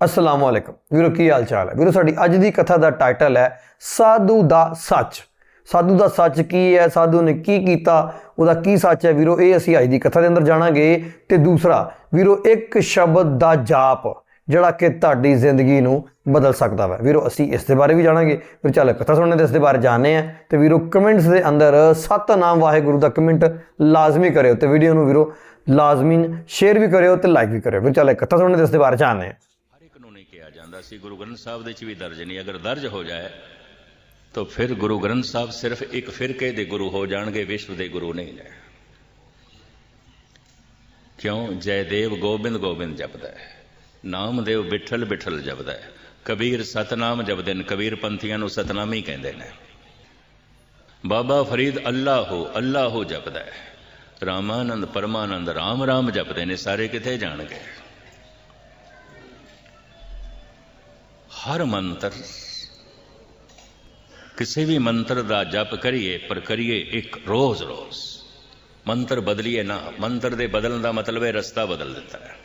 ਅਸਲਾਮ ਵਾਲੇਕਮ ਵੀਰੋ, ਕੀ ਹਾਲ ਚਾਲ ਹੈ? ਵੀਰੋ, ਸਾਡੀ ਅੱਜ ਦੀ ਕਥਾ ਦਾ ਟਾਈਟਲ ਹੈ ਸਾਧੂ ਦਾ ਸੱਚ। ਸਾਧੂ ਦਾ ਸੱਚ ਕੀ ਹੈ? ਸਾਧੂ ਨੇ ਕੀ ਕੀਤਾ? ਉਹਦਾ ਕੀ ਸੱਚ ਹੈ? ਵੀਰੋ, ਇਹ ਅਸੀਂ ਅੱਜ ਦੀ ਕਥਾ ਦੇ ਅੰਦਰ ਜਾਣਾਂਗੇ। ਤੇ ਦੂਸਰਾ, ਵੀਰੋ, ਇੱਕ ਸ਼ਬਦ ਦਾ ਜਾਪ, ਜਿਹੜਾ ਕਿ ਤੁਹਾਡੀ ਜ਼ਿੰਦਗੀ ਨੂੰ ਬਦਲ ਸਕਦਾ ਹੈ ਵੀਰੋ, ਅਸੀਂ ਇਸ ਦੇ ਬਾਰੇ ਵੀ ਜਾਣਾਂਗੇ। ਫਿਰ ਚੱਲ ਕਥਾ ਸੁਣਨੇ ਦੇ ਇਸ ਦੇ ਬਾਰੇ ਜਾਣਦੇ ਆ ਤੇ ਵੀਰੋ, ਕਮੈਂਟਸ ਦੇ ਅੰਦਰ ਸਤਨਾਮ ਵਾਹਿਗੁਰੂ ਦਾ ਕਮੈਂਟ ਲਾਜ਼ਮੀ ਕਰਿਓ। ਤੇ ਵੀਡੀਓ ਨੂੰ ਵੀਰੋ, ਲਾਜ਼ਮੀ ਸ਼ੇਅਰ ਵੀ ਕਰਿਓ ਤੇ ਲਾਈਕ ਵੀ ਕਰਿਓ। ਫਿਰ ਚੱਲ ਕਥਾ ਸੁਣਨੇ ਦੇ ਇਸ ਦੇ ਬਾਰੇ ਜਾਣਦੇ ਆ ਨਹੀਂ ਸੀ, ਗੁਰੂ ਗ੍ਰੰਥ ਸਾਹਿਬ ਦੇ ਚ ਵੀ ਦਰਜ ਨਹੀਂ। ਅਗਰ ਦਰਜ ਹੋ ਜਾਏ, ਤਾਂ ਫਿਰ ਗੁਰੂ ਗ੍ਰੰਥ ਸਾਹਿਬ ਸਿਰਫ ਇੱਕ ਫਿਰਕੇ ਦੇ ਗੁਰੂ ਹੋ ਜਾਣਗੇ, ਵਿਸ਼ਵ ਦੇ ਗੁਰੂ ਨਹੀਂ ਨੇ। ਕਿਉਂ? ਜੈਦੇਵ ਗੋਬਿੰਦ ਗੋਬਿੰਦ ਜਪਦਾ ਹੈ। ਨਾਮਦੇਵ ਬਿਠਲ ਬਿਠਲ ਜਪਦਾ ਹੈ। ਕਬੀਰ ਸਤਨਾਮ ਜਪਦੇ ਨੇ। ਕਬੀਰ ਪੰਥੀਆਂ ਨੂੰ ਸਤਨਾਮੀ ਕਹਿੰਦੇ ਨੇ। ਬਾਬਾ ਫਰੀਦ ਅੱਲਾ ਹੋ ਅੱਲਾ ਹੋ ਜਪਦਾ ਹੈ। ਰਾਮਾਨੰਦ, ਪਰਮਾਨੰਦ, ਰਾਮ ਰਾਮ ਜਪਦੇ ਨੇ। ਸਾਰੇ ਕਿੱਥੇ ਜਾਣਗੇ? ਹਰ ਮੰਤਰ ਕਿਸੇ ਵੀ ਮੰਤਰ ਦਾ ਜਪ ਕਰੀਏ ਪਰ ਕਰੀਏ ਇੱਕ ਰੋਜ਼ ਰੋਜ਼ ਮੰਤਰ ਬਦਲੀਏ ਨਾ ਮੰਤਰ ਦੇ ਬਦਲਣ ਦਾ ਮਤਲਬ ਹੈ ਰਸਤਾ ਬਦਲ ਦਿੱਤਾ ਹੈ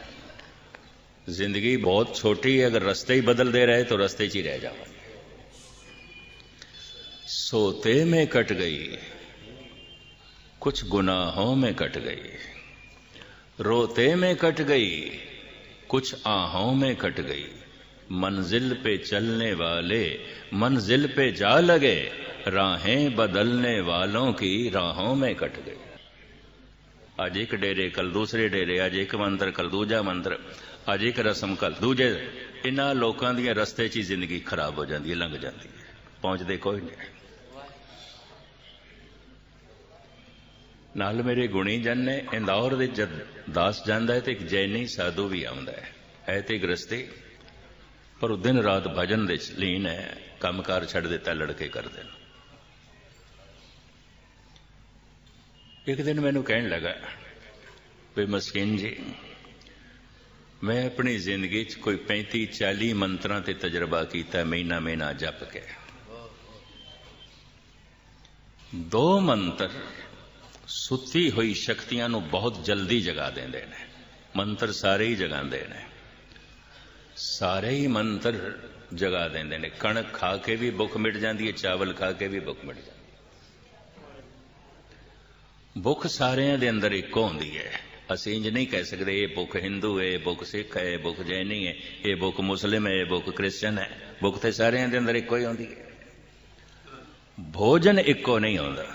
ਜ਼ਿੰਦਗੀ ਬਹੁਤ ਛੋਟੀ ਹੈ ਅਗਰ ਰਸਤੇ ਹੀ ਬਦਲਦੇ ਰਹੇ ਤਾਂ ਰਸਤੇ 'ਚ ਹੀ ਰਹਿ ਜਾਵਾਂਗੇ सोते में कट गई कुछ गुनाहों में कट गई रोते में कट गई कुछ आहों में कट गई मंजिल पे चलने वाले मंजिल पे जा लगे राहें बदलने वालों की राहों में कट गई ਅੱਜ ਇੱਕ ਡੇਰੇ ਕੱਲ ਦੂਸਰੇ ਡੇਰੇ ਅੱਜ ਇੱਕ ਮੰਤਰ ਕੱਲ ਦੂਜਾ ਮੰਤਰ ਅੱਜ ਇੱਕ ਰਸਮ ਕੱਲ ਦੂਜੇ ਇਹਨਾਂ ਲੋਕਾਂ ਦੀਆਂ ਰਸਤੇ 'ਚ ਹੀ ਜ਼ਿੰਦਗੀ ਖਰਾਬ ਹੋ ਜਾਂਦੀ ਹੈ ਲੰਘ ਜਾਂਦੀ ਹੈ ਪਹੁੰਚਦੇ ਕੋਈ ਨਹੀਂ ਨਾਲ ਮੇਰੇ ਗੁਣੀ ਜਨ ਨੇ ਇੰਦੌਰ ਦੇ ਜਦ ਦਾਸ ਜਾਂਦਾ ਹੈ ਤੇ ਇੱਕ ਜੈਨੀ ਸਾਧੂ ਵੀ ਆਉਂਦਾ ਹੈ ਹੈ ਤੇ ਗ੍ਰਸਤੀ ਪਰ ਉਹ ਦਿਨ ਰਾਤ ਭਜਨ ਦੇ ਲੀਨ ਹੈ, ਕੰਮਕਾਰ ਛੱਡ ਦਿੱਤਾ, ਲੜਕੇ ਕਰਦੇ ਨੇ। ਇੱਕ ਦਿਨ ਮੈਨੂੰ ਕਹਿਣ ਲੱਗਾ, ਵੀ ਮਸਕੀਨ ਜੀ, ਮੈਂ ਆਪਣੀ ਜ਼ਿੰਦਗੀ 'ਚ ਕੋਈ 35 40 ਮੰਤਰਾਂ ਤੇ ਤਜਰਬਾ ਕੀਤਾ, ਮਹੀਨਾ ਮਹੀਨਾ ਜਪ ਕੇ। ਦੋ ਮੰਤਰ ਸੁੱਤੀ ਹੋਈ ਸ਼ਕਤੀਆਂ ਨੂੰ ਬਹੁਤ ਜਲਦੀ ਜਗਾ ਦਿੰਦੇ ਨੇ, ਮੰਤਰ ਸਾਰੇ ਹੀ ਜਗਾਉਂਦੇ ਨੇ। ਸਾਰੇ ਹੀ ਮੰਤਰ ਜਗਾ ਦਿੰਦੇ ਨੇ। ਕਣਕ ਖਾ ਕੇ ਵੀ ਭੁੱਖ ਮਿਟ ਜਾਂਦੀ ਹੈ, ਚਾਵਲ ਖਾ ਕੇ ਵੀ ਭੁੱਖ ਮਿਟ ਜਾਂਦੀ ਹੈ। ਭੁੱਖ ਸਾਰਿਆਂ ਦੇ ਅੰਦਰ ਇੱਕੋ ਹੁੰਦੀ ਹੈ। ਅਸੀਂ ਇੰਜ ਨਹੀਂ ਕਹਿ ਸਕਦੇ, ਇਹ ਭੁੱਖ ਹਿੰਦੂ ਹੈ, ਇਹ ਭੁੱਖ ਸਿੱਖ ਹੈ, ਇਹ ਭੁੱਖ ਜੈਨੀ ਹੈ, ਇਹ ਭੁੱਖ ਮੁਸਲਿਮ ਹੈ, ਇਹ ਭੁੱਖ ਕ੍ਰਿਸਚਨ ਹੈ। ਭੁੱਖ ਤੇ ਸਾਰਿਆਂ ਦੇ ਅੰਦਰ ਇੱਕੋ ਹੀ ਹੁੰਦੀ ਹੈ। ਭੋਜਨ ਇੱਕੋ ਨਹੀਂ ਹੁੰਦਾ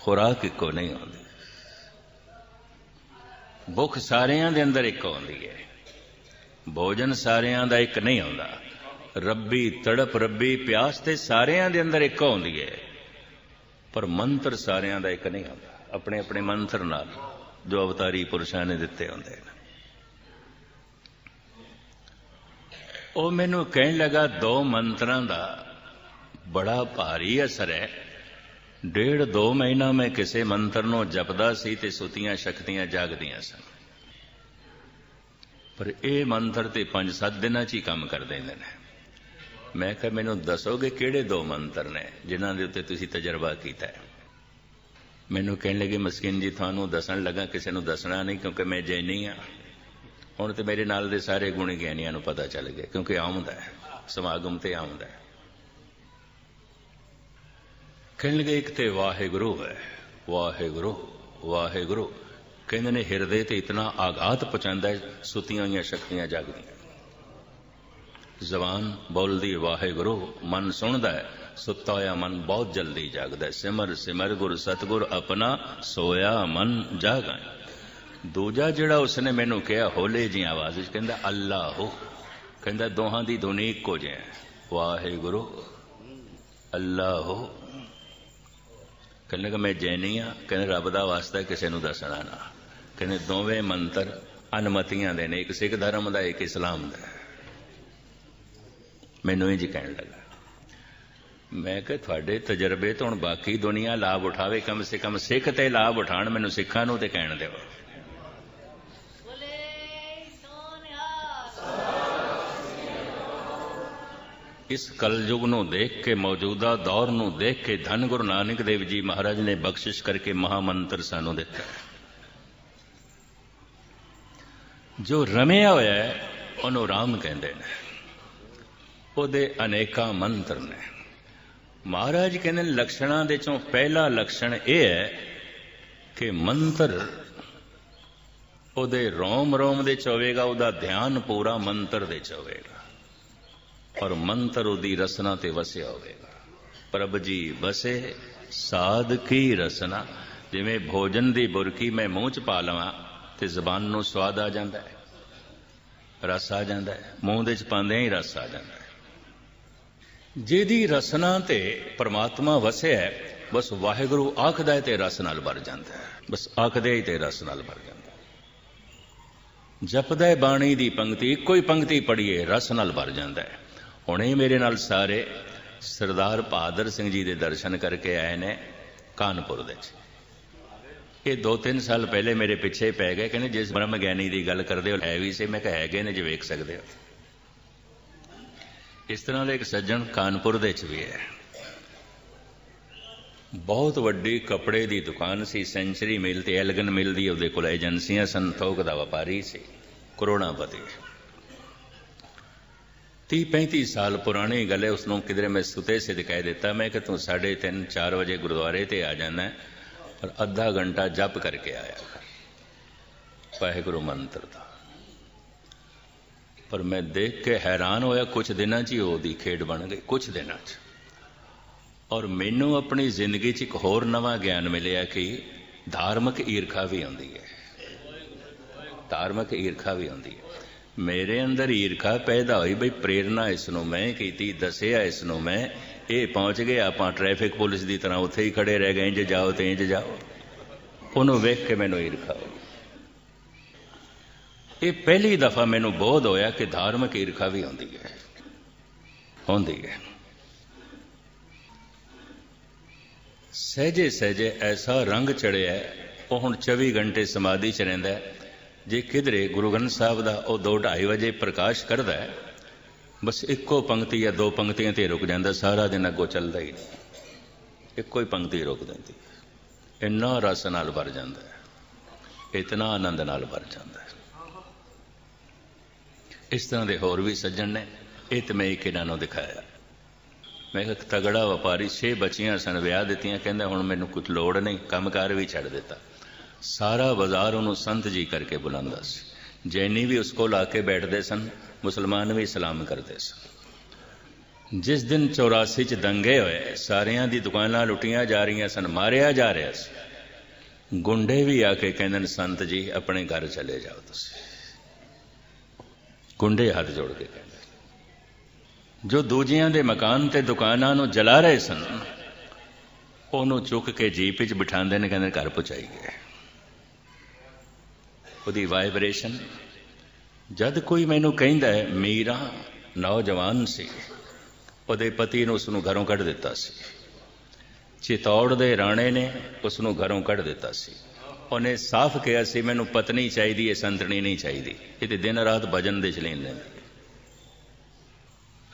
ਖੁਰਾਕ ਇੱਕੋ ਨਹੀਂ ਹੁੰਦੀ ਭੁੱਖ ਸਾਰਿਆਂ ਦੇ ਅੰਦਰ ਇੱਕੋ ਹੁੰਦੀ ਹੈ। ਭੋਜਨ ਸਾਰਿਆਂ ਦਾ ਇੱਕ ਨਹੀਂ ਆਉਂਦਾ। ਰੱਬੀ ਤੜਪ, ਰੱਬੀ ਪਿਆਸ ਤੇ ਸਾਰਿਆਂ ਦੇ ਅੰਦਰ ਇੱਕੋ ਆਉਂਦੀ ਹੈ ਪਰ ਮੰਤਰ ਸਾਰਿਆਂ ਦਾ ਇੱਕ ਨਹੀਂ ਆਉਂਦਾ। ਆਪਣੇ ਆਪਣੇ ਮੰਤਰ ਨਾਲ ਜੋ ਅਵਤਾਰੀ ਪੁਰਸ਼ਾਂ ਨੇ ਦਿੱਤੇ ਹੁੰਦੇ ਨੇ। ਉਹ ਮੈਨੂੰ ਕਹਿਣ ਲੱਗਾ, ਦੋ ਮੰਤਰਾਂ ਦਾ ਬੜਾ ਭਾਰੀ ਅਸਰ ਹੈ। ਡੇਢ ਦੋ ਮਹੀਨਾ ਮੈਂ ਕਿਸੇ ਮੰਤਰ ਨੂੰ ਜਪਦਾ ਸੀ ਤੇ ਸੁਤੀਆਂ ਸ਼ਕਤੀਆਂ ਜਾਗਦੀਆਂ ਸਨ। ਪਰ ਇਹ ਮੰਤਰ ਤੇ 5-7 ਦਿਨਾਂ 'ਚ ਹੀ ਕੰਮ ਕਰ ਦਿੰਦੇ ਨੇ। ਮੈਂ ਕਿਹਾ, ਮੈਨੂੰ ਦੱਸੋਗੇ ਕਿਹੜੇ ਦੋ ਮੰਤਰ ਨੇ ਜਿਨ੍ਹਾਂ ਦੇ ਉੱਤੇ ਤੁਸੀਂ ਤਜਰਬਾ ਕੀਤਾ ਹੈ? ਮੈਨੂੰ ਕਹਿਣ ਲੱਗੇ, ਮਸਕਿਨ ਜੀ, ਤੁਹਾਨੂੰ ਦੱਸਣ ਲੱਗਾ, ਕਿਸੇ ਨੂੰ ਦੱਸਣਾ ਨਹੀਂ ਕਿਉਂਕਿ ਮੈਂ ਜੈਨੀ ਆ ਹੁਣ ਤੇ ਮੇਰੇ ਨਾਲ ਦੇ ਸਾਰੇ ਗੁਣੀ ਗਿਆਨੀਆਂ ਨੂੰ ਪਤਾ ਚੱਲ ਗਿਆ ਕਿਉਂਕਿ ਆਉਂਦਾ ਹੈ, ਸਮਾਗਮ ਤੇ ਆਉਂਦਾ ਹੈ। ਕਹਿਣ ਲੱਗੇ, ਇੱਕ ਤੇ ਵਾਹਿਗੁਰੂ ਹੈ, ਵਾਹਿਗੁਰੂ ਵਾਹਿਗੁਰੂ। ਕਹਿੰਦੇ ਨੇ ਹਿਰਦੇ ਤੇ ਇਤਨਾ ਆਘਾਤ ਪਹੁੰਚਾਉਂਦਾ ਸੁੱਤੀਆਂ ਹੋਈਆਂ ਸ਼ਕਤੀਆਂ ਜਾਗਦੀਆਂ। ਜ਼ਬਾਨ ਬੋਲਦੀ, ਵਾਹਿਗੁਰੂ, ਮਨ ਸੁਣਦਾ ਹੈ, ਸੁੱਤਾ ਹੋਇਆ ਮਨ ਬਹੁਤ ਜਲਦੀ ਜਾਗਦਾ ਸਿਮਰ ਸਿਮਰ, ਗੁਰ, ਸਤਗੁਰ, ਆਪਣਾ ਸੋਇਆ ਮਨ ਜਾਗਾ। ਦੂਜਾ ਜਿਹੜਾ ਉਸਨੇ ਮੈਨੂੰ ਕਿਹਾ, ਹੋਲੇ ਜੀ ਆਵਾਜ਼ ਵਿੱਚ ਕਹਿੰਦਾ ਅੱਲਾ ਹੋ ਕਹਿੰਦਾ, ਦੋਹਾਂ ਦੀ ਧੁਨੀ ਇੱਕੋ ਜਿਹੀ ਹੈ। ਵਾਹਿਗੁਰੂ ਅੱਲਾ ਹੋ ਕਹਿੰਦਾ ਕਿ ਮੈਂ ਜੈਨੀ ਆ ਕਹਿੰਦੇ, ਰੱਬ ਦਾ ਵਾਸਤਾ ਕਿਸੇ ਨੂੰ ਦੱਸਣਾ ਨਾ। ਕਹਿੰਦੇ ਦੋਵੇਂ ਮੰਤਰ ਅਨਮਤੀਆਂ ਦੇ ਨੇ, ਇੱਕ ਸਿੱਖ ਧਰਮ ਦਾ, ਇੱਕ ਇਸਲਾਮ ਦਾ। ਮੈਨੂੰ ਇੰਜ ਕਹਿਣ ਲੱਗਾ, ਮੈਂ ਕਿ ਤੁਹਾਡੇ ਤਜਰਬੇ ਤੋਂ ਹੁਣ ਬਾਕੀ ਦੁਨੀਆ ਲਾਭ ਉਠਾਵੇ, ਕਮ ਸੇ ਕਮ ਸਿੱਖ ਤੇ ਲਾਭ ਉਠਾਣ, ਮੈਨੂੰ ਸਿੱਖਾਂ ਨੂੰ ਤੇ ਕਹਿਣ ਦਿਓ। ਇਸ ਕਲਯੁਗ ਨੂੰ ਦੇਖ ਕੇ, ਮੌਜੂਦਾ ਦੌਰ ਨੂੰ ਦੇਖ ਕੇ, ਧੰਨ ਗੁਰੂ ਨਾਨਕ ਦੇਵ ਜੀ ਮਹਾਰਾਜ ਨੇ ਬਖਸ਼ਿਸ਼ ਕਰਕੇ ਮਹਾਮੰਤਰ ਸਾਨੂੰ ਦਿੱਤਾ। ਜੋ ਰਮਿਆ ਹੋਇਆ ਹੈ, ਉਹਨੂੰ ਰਾਮ ਕਹਿੰਦੇ ਨੇ। ਉਹਦੇ ਅਨੇਕਾਂ ਮੰਤਰ ਨੇ। ਮਹਾਰਾਜ ਕਹਿੰਦੇ ਲਕਸ਼ਣਾਂ ਦੇ ਚੋਂ ਪਹਿਲਾ ਲਕਸ਼ਣ ਇਹ ਹੈ ਕਿ ਮੰਤਰ ਉਹਦੇ ਰੋਮ ਰੋਮ ਦੇ ਚ ਹੋਵੇਗਾ, ਉਹਦਾ ਧਿਆਨ ਪੂਰਾ ਮੰਤਰ ਦੇ ਚ ਹੋਵੇਗਾ। ਔਰ ਮੰਤਰ ਉਹਦੀ ਰਸਨਾ ਤੇ ਵਸਿਆ ਹੋਵੇਗਾ। ਪ੍ਰਭ ਜੀ ਵਸੇ ਸਾਧਕੀ ਰਸਨਾ? ਜਿਵੇਂ ਭੋਜਨ ਦੀ ਬੁਰਕੀ ਮੈਂ ਮੂੰਹ ਚ ਪਾ ਲਵਾਂ ਤੇ ਜ਼ਬਾਨ ਨੂੰ ਸਵਾਦ ਆ ਜਾਂਦਾ ਹੈ ਰਸ ਆ ਜਾਂਦਾ ਹੈ ਮੂੰਹ ਦੇ ਚ ਪਾਉਂਦੇ ਹੀ ਰਸ ਆ ਜਾਂਦਾ ਹੈ। ਜਿਹਦੀ ਰਸਨਾ ਤੇ ਪਰਮਾਤਮਾ ਵਸਿਆ ਹੈ, ਬਸ ਵਾਹਿਗੁਰੂ ਆਖਦਾ ਹੈ ਤੇ ਰਸ ਨਾਲ ਭਰ ਜਾਂਦਾ ਹੈ ਬਸ ਆਖਦੇ ਹੀ ਤੇ ਰਸ ਨਾਲ ਭਰ ਜਾਂਦਾ ਜਪਦਾ ਹੈ ਬਾਣੀ ਦੀ ਪੰਕਤੀ ਇੱਕੋ ਹੀ ਪੰਕਤੀ ਪੜ੍ਹੀਏ ਰਸ ਨਾਲ ਭਰ ਜਾਂਦਾ ਹੈ। ਹੁਣੇ ਮੇਰੇ ਨਾਲ ਸਾਰੇ ਸਰਦਾਰ ਬਹਾਦਰ ਸਿੰਘ ਜੀ ਦੇ ਦਰਸ਼ਨ ਕਰਕੇ ਆਏ ਨੇ ਕਾਨਪੁਰ ਦੇ ਵਿੱਚ। ਇਹ ਦੋ ਤਿੰਨ ਸਾਲ ਪਹਿਲੇ ਮੇਰੇ ਪਿੱਛੇ ਪੈ ਗਏ, ਕਹਿੰਦੇ ਜਿਸ ਬ੍ਰਹਮ ਗਿਆਨੀ ਦੀ ਗੱਲ ਕਰਦੇ ਹੋ, ਹੈ ਵੀ ਸੇ? ਮੈਂ ਕਿਹਾ, ਹੈਗੇ ਨੇ ਜੇ, ਵੇਖ ਸਕਦੇ ਹੋ। ਇਸ ਤਰ੍ਹਾਂ ਦਾ ਇੱਕ ਸੱਜਣ ਕਾਨਪੁਰ ਦੇ ਵਿੱਚ ਵੀ ਹੈ। ਬਹੁਤ ਵੱਡੀ ਕੱਪੜੇ ਦੀ ਦੁਕਾਨ ਸੀ, ਸੈਂਚਰੀ ਮਿਲ ਤੇ ਐਲਗਨ ਮਿਲ ਦੀ, ਉਹਦੇ ਕੋਲ ਏਜੰਸੀਆਂ ਸਨ, ਥੋਕ ਦਾ ਵਪਾਰੀ ਸੀ, ਕਰੋੜਾਪਤੀ। 30 35 ਸਾਲ ਪੁਰਾਣੀ ਗੱਲ ਹੈ ਉਸ ਨੂੰ ਕਿਧਰੇ ਮੈਂ ਸੁਤੇ ਸੇ ਕਹਿ ਦਿੱਤਾ, ਮੈਂ ਕਿ ਤੂੰ 3:30 4 ਵਜੇ ਗੁਰਦੁਆਰੇ ਤੇ ਆ ਜਾਣਾ ਹੈ ਪਰ ਅੱਧਾ ਘੰਟਾ ਜਪ ਕਰਕੇ ਆਇਆ ਕਰ ਵਾਹਿਗੁਰੂ ਮੰਤਰ ਦਾ। ਪਰ ਮੈਂ ਦੇਖ ਕੇ ਹੈਰਾਨ ਹੋਇਆ ਕੁਝ ਦਿਨਾਂ 'ਚ ਹੀ ਉਹਦੀ ਖੇਡ ਬਣ ਗਈ ਕੁਝ ਦਿਨਾਂ 'ਚ। ਔਰ ਮੈਨੂੰ ਆਪਣੀ ਜ਼ਿੰਦਗੀ 'ਚ ਇੱਕ ਹੋਰ ਨਵਾਂ ਗਿਆਨ ਮਿਲਿਆ ਕਿ ਧਾਰਮਿਕ ਈਰਖਾ ਵੀ ਆਉਂਦੀ ਹੈ। ਧਾਰਮਿਕ ਈਰਖਾ ਵੀ ਆਉਂਦੀ ਹੈ। ਮੇਰੇ ਅੰਦਰ ਈਰਖਾ ਪੈਦਾ ਹੋਈ, ਬਈ ਪ੍ਰੇਰਣਾ ਇਸ ਨੂੰ ਮੈਂ ਕੀਤੀ, ਦੱਸਿਆ ਇਸ ਨੂੰ ਮੈਂ ਇਹ ਪਹੁੰਚ ਗਏ, ਆਪਾਂ ਟ੍ਰੈਫਿਕ ਪੁਲਿਸ ਦੀ ਤਰ੍ਹਾਂ ਉੱਥੇ ਹੀ ਖੜੇ ਰਹਿ ਗਏ, ਇੰਜ ਜਾਓ ਤੇ ਇੰਜ ਜਾਓ। ਉਹਨੂੰ ਵੇਖ ਕੇ ਮੈਨੂੰ ਈਰਖਾ ਹੋਈ ਇਹ ਪਹਿਲੀ ਦਫਾ ਮੈਨੂੰ ਬੋਧ ਹੋਇਆ ਕਿ ਧਾਰਮਿਕ ਈਰਖਾ ਵੀ ਹੁੰਦੀ ਹੈ। ਹੁੰਦੀ ਹੈ। ਸਹਜੇ ਸਹਜੇ ਐਸਾ ਰੰਗ ਚੜਿਆ, ਉਹ ਹੁਣ 24 ਘੰਟੇ ਸਮਾਧੀ ਚ ਰਹਿੰਦਾ ਜੇ ਕਿਧਰੇ ਗੁਰੂ ਗ੍ਰੰਥ ਸਾਹਿਬ ਦਾ ਉਹ 2:30 ਵਜੇ ਪ੍ਰਕਾਸ਼ ਕਰਦਾ ਹੈ ਬਸ ਇੱਕੋ ਪੰਕਤੀ ਜਾਂ ਦੋ ਪੰਕਤੀਆਂ ਤੇ ਰੁਕ ਜਾਂਦਾ, ਸਾਰਾ ਦਿਨ ਅੱਗੋਂ ਚੱਲਦਾ ਹੀ ਨਹੀਂ। ਇੱਕੋ ਹੀ ਪੰਕਤੀ ਰੁਕ ਦਿੰਦੀ ਇੰਨਾ ਰਸ ਨਾਲ ਭਰ ਜਾਂਦਾ ਹੈ। ਇਤਨਾ ਆਨੰਦ ਨਾਲ ਭਰ ਜਾਂਦਾ ਹੈ। ਇਸ ਤਰ੍ਹਾਂ ਦੇ ਹੋਰ ਵੀ ਸੱਜਣ ਨੇ, ਇਹ ਤੇ ਮੈਂ ਇੱਕ ਇਹਨਾਂ ਨੂੰ ਦਿਖਾਇਆ। ਮੈਂ ਇੱਕ ਤਗੜਾ ਵਪਾਰੀ, ਛੇ ਬੱਚੀਆਂ ਸਨ, ਵਿਆਹ ਦਿੱਤੀਆਂ, ਕਹਿੰਦਾ, ਹੁਣ ਮੈਨੂੰ ਕੁਝ ਲੋੜ ਨਹੀਂ, ਕੰਮਕਾਰ ਵੀ ਛੱਡ ਦਿੱਤਾ। ਸਾਰਾ ਬਾਜ਼ਾਰ ਉਹਨੂੰ ਸੰਤ ਜੀ ਕਰਕੇ ਬੁਲਾਉਂਦਾ ਸੀ। ਜੈਨੀ ਵੀ ਉਸ ਕੋਲ ਆ ਕੇ ਬੈਠਦੇ ਸਨ। ਮੁਸਲਮਾਨ ਵੀ ਸਲਾਮ ਕਰਦੇ ਸਨ। ਜਿਸ ਦਿਨ 84 ਚ ਦੰਗੇ ਹੋਏ, ਸਾਰਿਆਂ ਦੀ ਦੁਕਾਨਾਂ ਲੁੱਟੀਆਂ ਜਾ ਰਹੀਆਂ ਸਨ, ਮਾਰਿਆ ਜਾ ਰਿਹਾ ਸੀ। ਗੁੰਡੇ ਵੀ ਆ ਕੇ ਕਹਿੰਦੇ ਨੇ, ਸੰਤ ਜੀ, ਆਪਣੇ ਘਰ ਚਲੇ ਜਾਓ ਤੁਸੀਂ। ਗੁੰਡੇ ਹੱਥ ਜੋੜ ਕੇ ਕਹਿੰਦੇ ਜੋ ਦੂਜਿਆਂ ਦੇ ਮਕਾਨ ਤੇ ਦੁਕਾਨਾਂ ਨੂੰ ਜਲਾ ਰਹੇ ਸਨ, ਉਹਨੂੰ ਚੁੱਕ ਕੇ ਜੀਪ ਵਿੱਚ ਬਿਠਾਉਂਦੇ ਨੇ, ਕਹਿੰਦੇ ਘਰ ਪਹੁੰਚਾਈਏ ਉਹਦੀ ਵਾਈਬ੍ਰੇਸ਼ਨ ਜਦ ਕੋਈ ਮੈਨੂੰ ਕਹਿੰਦਾ ਹੈ, ਮੀਰਾ, ਨੌਜਵਾਨ ਸੀ। ਉਹਦੇ ਪਤੀ ਨੇ ਉਸ ਨੂੰ ਘਰੋਂ ਕੱਢ ਦਿੱਤਾ ਸੀ। ਚਿਤੌੜ ਦੇ ਰਾਣੇ ਨੇ ਉਸ ਨੂੰ ਘਰੋਂ ਕੱਢ ਦਿੱਤਾ ਸੀ। ਉਹਨੇ ਸਾਫ਼ ਕਿਹਾ ਸੀ, ਮੈਨੂੰ ਪਤਨੀ ਚਾਹੀਦੀ ਹੈ, ਸੰਤਣੀ ਨਹੀਂ ਚਾਹੀਦੀ। ਇਹ ਤੇ ਦਿਨ ਰਾਤ ਭਜਨ ਦੇ ਚਲੇ ਨੇ।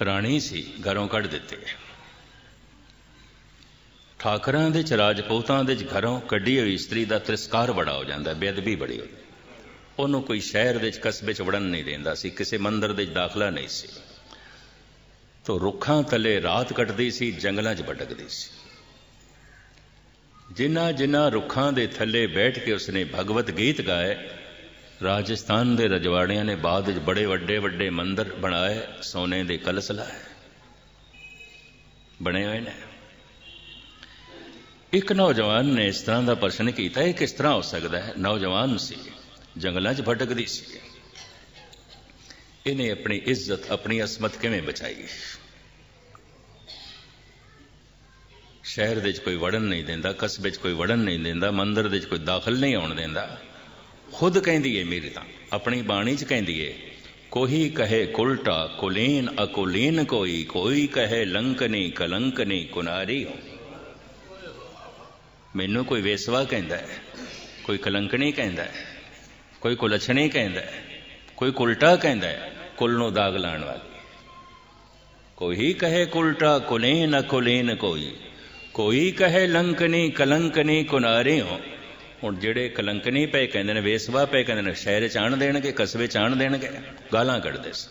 ਰਾਣੀ ਸੀ, ਘਰੋਂ ਕੱਢ ਦਿੱਤੇ। ਠਾਕਰਾਂ ਦੇ ਚ, ਰਾਜਪੂਤਾਂ ਦੇ ਚ ਘਰੋਂ ਕੱਢੀ ਹੋਈ ਇਸਤਰੀ ਦਾ ਤਿਰਸਕਾਰ ਬੜਾ ਹੋ ਜਾਂਦਾ ਬੇਅਦਬੀ ਬੜੀ ਹੋ। ਉਹਨੂੰ ਕੋਈ ਸ਼ਹਿਰ ਦੇ ਕਸਬੇ ਚ ਵੜਨ ਨਹੀਂ ਦਿੰਦਾ ਸੀ, ਕਿਸੇ ਮੰਦਰ ਦੇ ਦਾਖਲਾ ਨਹੀਂ ਸੀ। ਤੋ ਰੁੱਖਾਂ ਥੱਲੇ ਰਾਤ ਕੱਟਦੀ ਸੀ, ਜੰਗਲਾਂ 'ਚ ਭਟਕਦੀ ਸੀ। ਜਿਨ੍ਹਾਂ ਜਿਨ੍ਹਾਂ ਰੁੱਖਾਂ ਦੇ ਥੱਲੇ ਬੈਠ ਕੇ ਉਸਨੇ ਭਗਵਤ ਗੀਤ ਗਾਏ, ਰਾਜਸਥਾਨ ਦੇ ਰਜਵਾੜਿਆਂ ਨੇ ਬਾਅਦ ਵਿੱਚ ਬੜੇ ਵੱਡੇ ਵੱਡੇ ਮੰਦਰ ਬਣਾਏ, ਸੋਨੇ ਦੇ ਕਲਸ਼ ਲਾਏ। ਬਣੇ ਹੋਏ ਨੇ। ਇੱਕ ਨੌਜਵਾਨ ਨੇ ਇਸ ਤਰ੍ਹਾਂ ਦਾ ਪ੍ਰਸ਼ਨ ਕੀਤਾ, ਇਹ ਕਿਸ ਤਰ੍ਹਾਂ ਹੋ ਸਕਦਾ ਹੈ? ਨੌਜਵਾਨ ਸੀ। ਜੰਗਲਾਂ 'ਚ ਭਟਕਦੀ ਸੀ। ਇਹਨੇ ਆਪਣੀ ਇੱਜ਼ਤ, ਆਪਣੀ ਅਸਮਤ ਕਿਵੇਂ ਬਚਾਈ? ਸ਼ਹਿਰ ਦੇ ਵਿੱਚ ਕੋਈ ਵੜਨ ਨਹੀਂ ਦਿੰਦਾ, ਕਸਬੇ 'ਚ ਕੋਈ ਵੜਨ ਨਹੀਂ ਦਿੰਦਾ, ਮੰਦਰ ਦੇ ਵਿੱਚ ਕੋਈ ਦਾਖਲ ਨਹੀਂ ਆਉਣ ਦਿੰਦਾ। ਖੁਦ ਕਹਿੰਦੀ ਏ ਮੇਰੀ ਤਾਂ, ਆਪਣੀ ਬਾਣੀ 'ਚ ਕਹਿੰਦੀ ਏ, ਕੋਈ ਕਹੇ ਕੁਲਟਾ ਕੁਲੀਨ ਅਕੁਲੀਨ ਕੋਈ ਕੋਈ ਕਹੇ ਲੰਕਨੀ ਕਲੰਕਨੀ ਕੁਨਾਰੀ ਮੈਨੂੰ ਕੋਈ ਵੇਸਵਾ ਕਹਿੰਦਾ ਹੈ ਕੋਈ ਕਲੰਕਣੀ ਕਹਿੰਦਾ ਹੈ ਕੋਈ ਕੁਲਛਣੀ ਕਹਿੰਦਾ ਕੋਈ ਕੁਲਟਾ ਕਹਿੰਦਾ ਹੈ, ਕੁਲ ਨੂੰ ਦਾਗ ਲਾਣ ਵਾਲੀ। ਕੋਈ ਕਹੇ ਕੁਲਟਾ ਕੁਲੇ ਅਕੁਲੀਨ ਕੋਈ। ਕੋਈ ਕਹੇ ਲੰਕਨੀ, ਕਲੰਕਨੀ ਕੁਨਾਰੀ ਹੋ ਹੁਣ ਜਿਹੜੇ ਕਲੰਕਨੀ ਪਏ ਕਹਿੰਦੇ ਨੇ, ਵੇਸਵਾ ਪਏ ਕਹਿੰਦੇ ਨੇ, ਸ਼ਹਿਰ ਚ ਆਣ ਦੇਣਗੇ, ਕਸਬੇ ਚ ਆਣ ਦੇਣਗੇ, ਗਾਲਾਂ ਕੱਢਦੇ ਸਨ,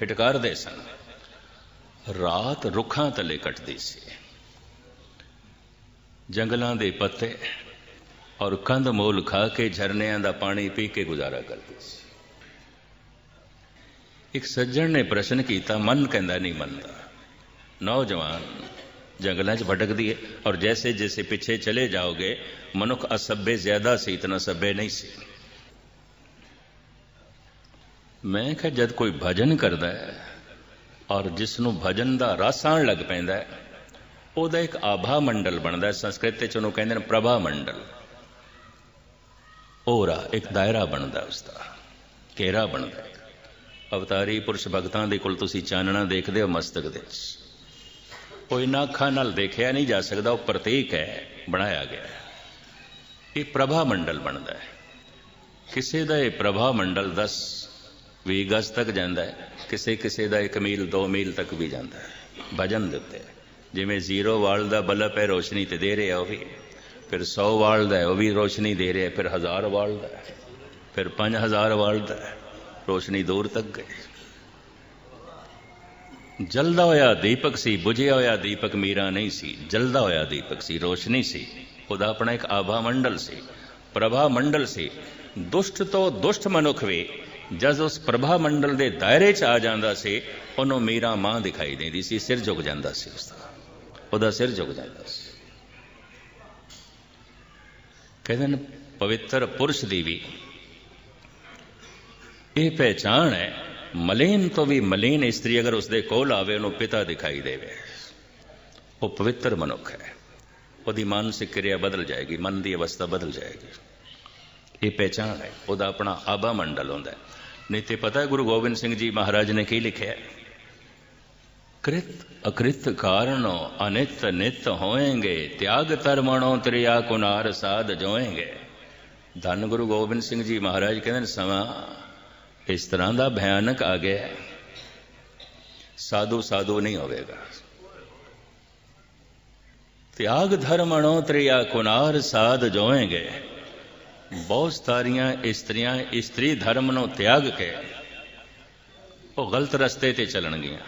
ਫਟਕਾਰਦੇ ਸਨ। ਰਾਤ ਰੁੱਖਾਂ ਤਲੇ ਕੱਟਦੀ ਸੀ। ਜੰਗਲਾਂ ਦੇ ਪੱਤੇ ਔਰ ਕੰਧ ਮੋਲ ਖਾ ਕੇ ਝਰਨਿਆਂ ਦਾ ਪਾਣੀ ਪੀ ਕੇ ਗੁਜ਼ਾਰਾ ਕਰਦੀ ਸੀ ਇੱਕ ਸੱਜਣ ਨੇ ਪ੍ਰਸ਼ਨ ਕੀਤਾ ਮਨ ਕਹਿੰਦਾ ਨਹੀਂ ਮੰਨਦਾ ਨੌਜਵਾਨ ਜੰਗਲਾਂ 'ਚ ਭਟਕਦੀ ਹੈ ਔਰ ਜੈਸੇ ਜੈਸੇ ਪਿੱਛੇ ਚਲੇ ਜਾਓਗੇ ਮਨੁੱਖ ਅਸੱਭੇ ਜ਼ਿਆਦਾ ਸੀ ਇਤਨਾ ਸੱਭੇ ਨਹੀਂ ਸੀ ਮੈਂ ਕਿਹਾ ਜਦ ਕੋਈ ਭਜਨ ਕਰਦਾ ਹੈ ਔਰ ਜਿਸ ਨੂੰ ਭਜਨ ਦਾ ਰਸ ਆਉਣ ਲੱਗ ਪੈਂਦਾ ਹੈ ਉਹਦਾ ਇੱਕ ਆਭਾ ਮੰਡਲ ਬਣਦਾ ਹੈ ਸੰਸਕ੍ਰਿਤ ਵਿੱਚ ਉਹਨੂੰ ਕਹਿੰਦੇ ਨੇ ਪ੍ਰਭਾ ਮੰਡਲ ਔਰਾ ਇੱਕ ਦਾਇਰਾ ਬਣਦਾ ਉਸ ਦਾ ਘੇਰਾ ਬਣਦਾ ਅਵਤਾਰੀ ਪੁਰਸ਼ ਭਗਤਾਂ ਦੇ ਕੋਲ ਤੁਸੀਂ ਚਾਨਣਾ ਦੇਖਦੇ ਹੋ ਮਸਤਕ ਦੇ ਵਿੱਚ। ਉਹ ਇਹਨਾਂ ਅੱਖਾਂ ਨਾਲ ਦੇਖਿਆ ਨਹੀਂ ਜਾ ਸਕਦਾ, ਉਹ ਪ੍ਰਤੀਕ ਹੈ, ਬਣਾਇਆ ਗਿਆ ਇਹ ਪ੍ਰਭਾ ਮੰਡਲ ਬਣਦਾ ਹੈ। ਕਿਸੇ ਦਾ ਇਹ ਪ੍ਰਭਾ ਮੰਡਲ 10 20 ਗਜ਼ ਤੱਕ ਜਾਂਦਾ ਹੈ। ਕਿਸੇ ਕਿਸੇ ਦਾ 1 ਮੀਲ 2 ਮੀਲ ਤੱਕ ਵੀ ਜਾਂਦਾ ਹੈ। ਭਜਨ ਦੇ ਉੱਤੇ ਜਿਵੇਂ ਜ਼ੀਰੋ ਵਾਲ ਦਾ ਬਲਬ ਹੈ, ਰੋਸ਼ਨੀ ਤੇ ਦੇ ਰਿਹਾ ਉਹ ਵੀ ਫਿਰ 100 ਵਾਲ ਦਾ ਹੈ, ਉਹ ਵੀ ਰੋਸ਼ਨੀ ਦੇ ਰਿਹਾ ਫਿਰ 1000 ਵਾਲ ਦਾ ਫਿਰ 5000 ਵਾਲ ਦਾ ਰੋਸ਼ਨੀ ਦੂਰ ਤੱਕ ਗਈ। ਜਲਦਾ ਹੋਇਆ ਦੀਪਕ ਸੀ, ਬੁਝਿਆ ਹੋਇਆ ਦੀਪਕ ਮੀਰਾ ਨਹੀਂ ਸੀ, ਜਲਦਾ ਹੋਇਆ ਦੀਪਕ ਸੀ, ਰੋਸ਼ਨੀ ਸੀ, ਉਹਦਾ ਆਪਣਾ ਇੱਕ ਆਭਾ ਮੰਡਲ ਸੀ, ਪ੍ਰਭਾ ਮੰਡਲ ਸੀ। ਦੁਸ਼ਟ ਤੋਂ ਦੁਸ਼ਟ ਮਨੁੱਖ ਵੀ ਜਦ ਉਸ ਪ੍ਰਭਾ ਮੰਡਲ ਦੇ ਦਾਇਰੇ 'ਚ ਆ ਜਾਂਦਾ ਸੀ, ਉਹਨੂੰ ਮੀਰਾ ਮਾਂ ਦਿਖਾਈ ਦਿੰਦੀ ਸੀ, ਸਿਰ ਝੁਕ ਜਾਂਦਾ ਸੀ ਉਸਦਾ ਉਹਦਾ ਸਿਰ ਝੁਕ ਜਾਂਦਾ ਸੀ। ਕਹਿੰਦੇ ਨੇ, ਪਵਿੱਤਰ ਪੁਰਸ਼ ਦੀ ਵੀ। ਇਹ ਪਹਿਚਾਣ ਹੈ, ਮਲੀਨ ਤੋਂ ਵੀ ਮਲੀਨ ਇਸਤਰੀ ਅਗਰ ਉਸਦੇ ਕੋਲ ਆਵੇ, ਉਹਨੂੰ ਪਿਤਾ ਦਿਖਾਈ ਦੇਵੇ। ਉਹ ਪਵਿੱਤਰ ਮਨੁੱਖ ਹੈ। ਉਹਦੀ ਮਾਨਸਿਕ ਕਿਰਿਆ ਬਦਲ ਜਾਏਗੀ, ਮਨ ਦੀ ਅਵਸਥਾ ਬਦਲ ਜਾਏਗੀ। ਇਹ ਪਹਿਚਾਣ ਹੈ, ਉਹਦਾ ਆਪਣਾ ਆਭਾ ਮੰਡਲ ਹੁੰਦਾ ਨਹੀਂ ਤੇ ਪਤਾ ਗੁਰੂ ਗੋਬਿੰਦ ਸਿੰਘ ਜੀ ਮਹਾਰਾਜ ਨੇ ਕੀ ਲਿਖਿਆ ਹੈ? ਕ੍ਰਿਤ ਅਕ੍ਰਿਤ ਕਾਰਣੋ ਅਨਿਤ ਨਿਤ ਹੋਏਗੇ, ਤਿਆਗ ਧਰਮਣੋ ਤ੍ਰਿਆ ਕੁਨਾਰ ਸਾਧ ਜੋਏਗੇ। ਧੰਨ ਗੁਰੂ ਗੋਬਿੰਦ ਸਿੰਘ ਜੀ ਮਹਾਰਾਜ ਕਹਿੰਦੇ ਨੇ, ਸਮਾਂ ਇਸ ਤਰ੍ਹਾਂ ਦਾ ਭਿਆਨਕ ਆ ਗਿਆ ਹੈ। ਸਾਧੂ ਸਾਧੂ ਨਹੀਂ ਹੋਵੇਗਾ। ਤਿਆਗ ਧਰਮਣੋ ਤ੍ਰਿਆ ਕੁਨਾਰ ਸਾਧ ਜੋਏਗੇ। ਬਹੁਤ ਸਾਰੀਆਂ ਇਸਤਰੀਆਂ ਇਸਤਰੀ ਧਰਮ ਨੂੰ ਤਿਆਗ ਕੇ ਉਹ ਗਲਤ ਰਸਤੇ ਤੇ ਚੱਲਣਗੀਆਂ।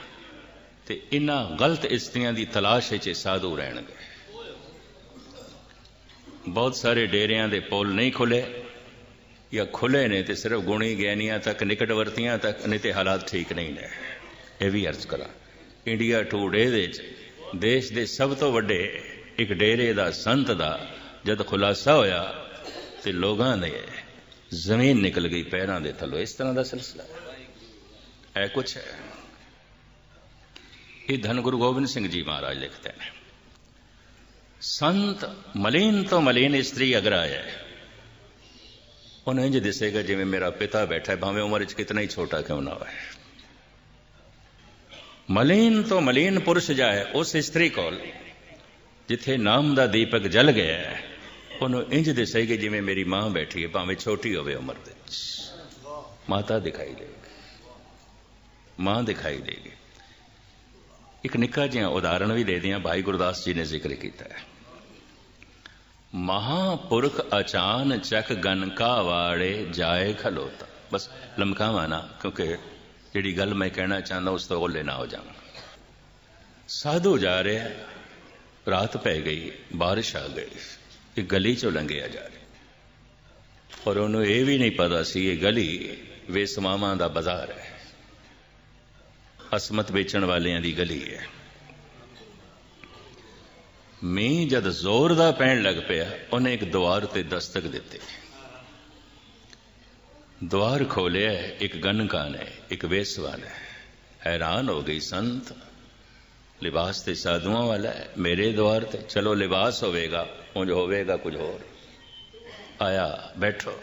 ਤੇ ਇਹਨਾਂ ਗਲਤ ਇਸਤਰੀਆਂ ਦੀ ਤਲਾਸ਼ ਵਿੱਚ ਇਹ ਸਾਧੂ ਰਹਿਣਗੇ। ਬਹੁਤ ਸਾਰੇ ਡੇਰਿਆਂ ਦੇ ਪੁਲ ਨਹੀਂ ਖੁੱਲੇ ਜਾਂ ਖੁੱਲੇ ਨੇ ਤੇ ਸਿਰਫ ਗੁਣੀ ਗਿਆਨੀਆਂ ਤੱਕ, ਨਿਕਟਵਰਤੀਆਂ ਤੱਕ, ਨਹੀਂ ਤੇ ਹਾਲਾਤ ਠੀਕ ਨਹੀਂ ਨੇ। ਇਹ ਵੀ ਅਰਜ਼ ਕਰਾਂ। ਇੰਡੀਆ ਟੂਡੇ ਦੇ ਵਿੱਚ ਦੇਸ਼ ਦੇ ਸਭ ਤੋਂ ਵੱਡੇ ਇੱਕ ਡੇਰੇ ਦਾ ਸੰਤ ਦਾ ਜਦ ਖੁਲਾਸਾ ਹੋਇਆ ਤੇ ਲੋਕਾਂ ਨੇ ਜ਼ਮੀਨ ਨਿਕਲ ਗਈ ਪੈਰਾਂ ਦੇ ਥੱਲੋਂ। ਇਸ ਤਰ੍ਹਾਂ ਦਾ ਸਿਲਸਿਲਾ। ਹੈ ਇਹ ਕੁਛ ਹੈ। ਇਹ ਧੰਨ ਗੁਰੂ ਗੋਬਿੰਦ ਸਿੰਘ ਜੀ ਮਹਾਰਾਜ ਲਿਖਦੇ ਨੇ ਸੰਤ ਮਲੀਨ ਤੋਂ ਮਲੀਨ ਇਸਤਰੀ ਅਗਰ ਆਇਆ ਹੈ ਉਹਨੂੰ ਇੰਜ ਦਿਸੇਗਾ ਜਿਵੇਂ ਮੇਰਾ ਪਿਤਾ ਬੈਠਾ ਹੈ ਭਾਵੇਂ ਉਮਰ ਵਿੱਚ ਕਿਤਨਾ ਹੀ ਛੋਟਾ ਕਿਉਂ ਨਾ ਹੋਵੇ ਮਲੀਨ ਤੋਂ ਮਲੀਨ ਪੁਰਸ਼ ਜਾਏ ਉਸ ਇਸਤਰੀ ਕੋਲ ਜਿੱਥੇ ਨਾਮ ਦਾ ਦੀਪਕ ਜਲ ਗਿਆ ਹੈ ਉਹਨੂੰ ਇੰਜ ਦਿਸੇਗੀ ਜਿਵੇਂ ਮੇਰੀ ਮਾਂ ਬੈਠੀ ਹੈ ਭਾਵੇਂ ਛੋਟੀ ਹੋਵੇ ਉਮਰ ਦੇ ਵਿੱਚ ਮਾਤਾ ਦਿਖਾਈ ਦੇਗੀ ਮਾਂ ਦਿਖਾਈ ਦੇਗੀ ਇੱਕ ਨਿੱਕਾ ਜਿਹਾ ਉਦਾਹਰਣ ਵੀ ਦੇ ਦਿਆਂ, ਭਾਈ ਗੁਰਦਾਸ ਜੀ ਨੇ ਜ਼ਿਕਰ ਕੀਤਾ ਹੈ। ਮਹਾਪੁਰਖ ਅਚਾਨ ਚੱਕ ਗਨਕਾ ਵਾੜੇ ਜਾਏ ਖਲੋਤਾ। ਬਸ ਲਮਕਾਵਾ ਨਾ, ਕਿਉਂਕਿ ਜਿਹੜੀ ਗੱਲ ਮੈਂ ਕਹਿਣਾ ਚਾਹੁੰਦਾ, ਉਸ ਤੋਂ ਓਲੇ ਨਾ ਹੋ ਜਾਵਾਂ। ਸਾਧੂ ਜਾ ਰਿਹਾ, ਰਾਤ ਪੈ ਗਈ, ਬਾਰਿਸ਼ ਆ ਗਈ, ਇਹ ਗਲੀ ਚੋਂ ਲੰਘਿਆ ਜਾ ਰਿਹਾ। ਔਰ ਉਹਨੂੰ ਇਹ ਵੀ ਨਹੀਂ ਪਤਾ ਸੀ, ਇਹ ਗਲੀ ਵੇਸਮਾਵਾਂ ਦਾ ਬਾਜ਼ਾਰ ਹੈ। ਅਸਮਤ ਵੇਚਣ ਵਾਲਿਆਂ ਦੀ ਗਲੀ ਹੈ। ਮੀਂਹ ਜਦ ਜ਼ੋਰ ਦਾ ਪੈਣ ਲੱਗ ਪਿਆ, ਉਹਨੇ ਇੱਕ ਦੁਆਰ ਤੇ ਦਸਤਕ ਦਿੱਤੇ। ਦੁਆਰ ਖੋਲਿਆ, ਇੱਕ ਗਨਕਾ ਨੇ ਇੱਕ ਵੇਸਵਾ ਨੇ ਹੈਰਾਨ ਹੋ ਗਈ ਸੰਤ, ਲਿਬਾਸ ਤੇ ਸਾਧੂਆਂ ਵਾਲਾ ਹੈ, ਮੇਰੇ ਦੁਆਰ ਤੇ। ਚਲੋ ਲਿਬਾਸ ਹੋਵੇਗਾ, ਉਂਝ ਹੋਵੇਗਾ ਕੁਝ ਹੋਰ। ਆਇਆ, ਬੈਠੋ।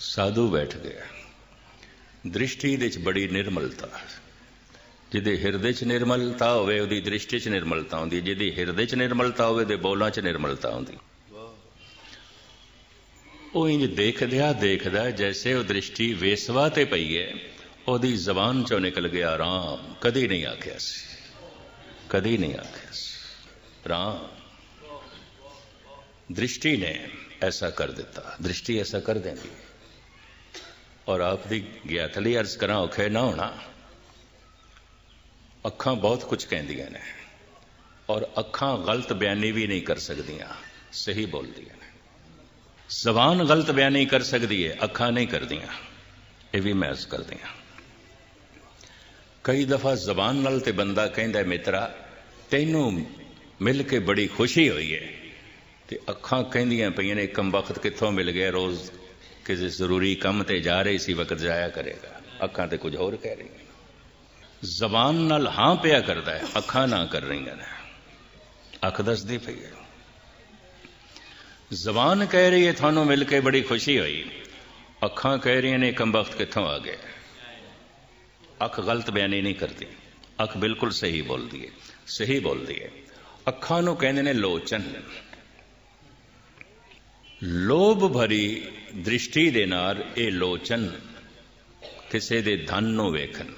ਸਾਧੂ ਬੈਠ ਗਿਆ। ਦ੍ਰਿਸ਼ਟੀ ਦੇ ਵਿੱਚ ਬੜੀ ਨਿਰਮਲਤਾ। ਜਿਹਦੇ ਹਿਰਦੇ 'ਚ ਨਿਰਮਲਤਾ ਹੋਵੇ, ਉਹਦੀ ਦ੍ਰਿਸ਼ਟੀ 'ਚ ਨਿਰਮਲਤਾ ਹੁੰਦੀ। ਜਿਹਦੀ ਹਿਰਦੇ 'ਚ ਨਿਰਮਲਤਾ ਹੋਵੇ ਤੇ ਬੋਲਾਂ 'ਚ ਨਿਰਮਲਤਾ ਹੁੰਦੀ। ਉਹ ਇੰਜ ਦੇਖਦਿਆ ਦੇਖਦਾ, ਜੈਸੇ ਉਹ ਦ੍ਰਿਸ਼ਟੀ ਵੇਸਵਾ ਤੇ ਪਈ ਹੈ, ਉਹਦੀ ਜ਼ਬਾਨ 'ਚੋਂ ਨਿਕਲ ਗਿਆ ਰਾਮ। ਕਦੀ ਨਹੀਂ ਆਖਿਆ ਸੀ। ਕਦੀ ਨਹੀਂ ਆਖਿਆ ਸੀ। ਰਾਮ। ਦ੍ਰਿਸ਼ਟੀ ਨੇ ਐਸਾ ਕਰ ਦਿੱਤਾ। ਦ੍ਰਿਸ਼ਟੀ ਐਸਾ ਕਰ ਦਿੰਦੀ। ਹੈ। ਔਰ ਆਪ ਦੀ ਗਿਆਤ ਲਈ ਅਰਜ਼ ਕਰਾਂ, ਔਖੇ ਨਾ ਹੋਣਾ। ਅੱਖਾਂ ਬਹੁਤ ਕੁਝ ਕਹਿੰਦੀਆਂ ਨੇ ਔਰ ਅੱਖਾਂ ਗਲਤ ਬਿਆਨੀ ਵੀ ਨਹੀਂ ਕਰ ਸਕਦੀਆਂ, ਸਹੀ ਬੋਲਦੀਆਂ ਨੇ। ਜ਼ਬਾਨ ਗਲਤ ਬਿਆਨੀ ਕਰ ਸਕਦੀ ਹੈ ਅੱਖਾਂ ਨਹੀਂ ਕਰਦੀਆਂ, ਇਹ ਵੀ ਮੈਂ ਅਰਜ਼ ਕਰਦੀਆਂ ਕਈ ਦਫਾ ਜ਼ਬਾਨ ਨਾਲ ਤੇ ਬੰਦਾ ਕਹਿੰਦਾ, ਮਿੱਤਰਾ, ਤੈਨੂੰ ਮਿਲ ਕੇ ਬੜੀ ਖੁਸ਼ੀ ਹੋਈ ਹੈ ਤੇ ਅੱਖਾਂ ਕਹਿੰਦੀਆਂ ਪਈਆਂ ਨੇ ਕਮ ਵਕਤ ਕਿੱਥੋਂ ਮਿਲ ਗਿਆ ਰੋਜ਼ ਕਿਸੇ ਜ਼ਰੂਰੀ ਕੰਮ ਤੇ ਜਾ ਰਹੀ ਸੀ ਵਕਤ ਜਾਇਆ ਕਰੇਗਾ। ਅੱਖਾਂ ਤੇ ਕੁਝ ਹੋਰ ਕਹਿ ਰਹੀਆਂ ਜ਼ਬਾਨ ਨਾਲ ਹਾਂ ਪਿਆ ਕਰਦਾ ਹੈ, ਅੱਖਾਂ ਨਾ ਕਰ ਰਹੀਆਂ ਨੇ। ਅੱਖ ਦੱਸਦੀ ਪਈ ਹੈ। ਜ਼ਬਾਨ ਕਹਿ ਰਹੀ ਹੈ, ਤੁਹਾਨੂੰ ਮਿਲ ਕੇ ਬੜੀ ਖੁਸ਼ੀ ਹੋਈ। ਅੱਖਾਂ ਕਹਿ ਰਹੀਆਂ ਨੇ ਕਮ ਵਕਤ ਕਿੱਥੋਂ ਆ ਗਿਆ? ਅੱਖ ਗਲਤ ਬਿਆਨੀ ਨਹੀਂ ਕਰਦੀ। ਅੱਖ ਬਿਲਕੁਲ ਸਹੀ ਬੋਲਦੀ ਹੈ। ਸਹੀ ਬੋਲਦੀ ਹੈ। ਅੱਖਾਂ ਨੂੰ ਕਹਿੰਦੇ ਨੇ ਲੋਚਨ। ਲੋਭ ਭਰੀ ਦ੍ਰਿਸ਼ਟੀ ਦੇ ਨਾਲ ਇਹ ਲੋਚਨ ਕਿਸੇ ਦੇ ਧਨ ਨੂੰ ਵੇਖਣ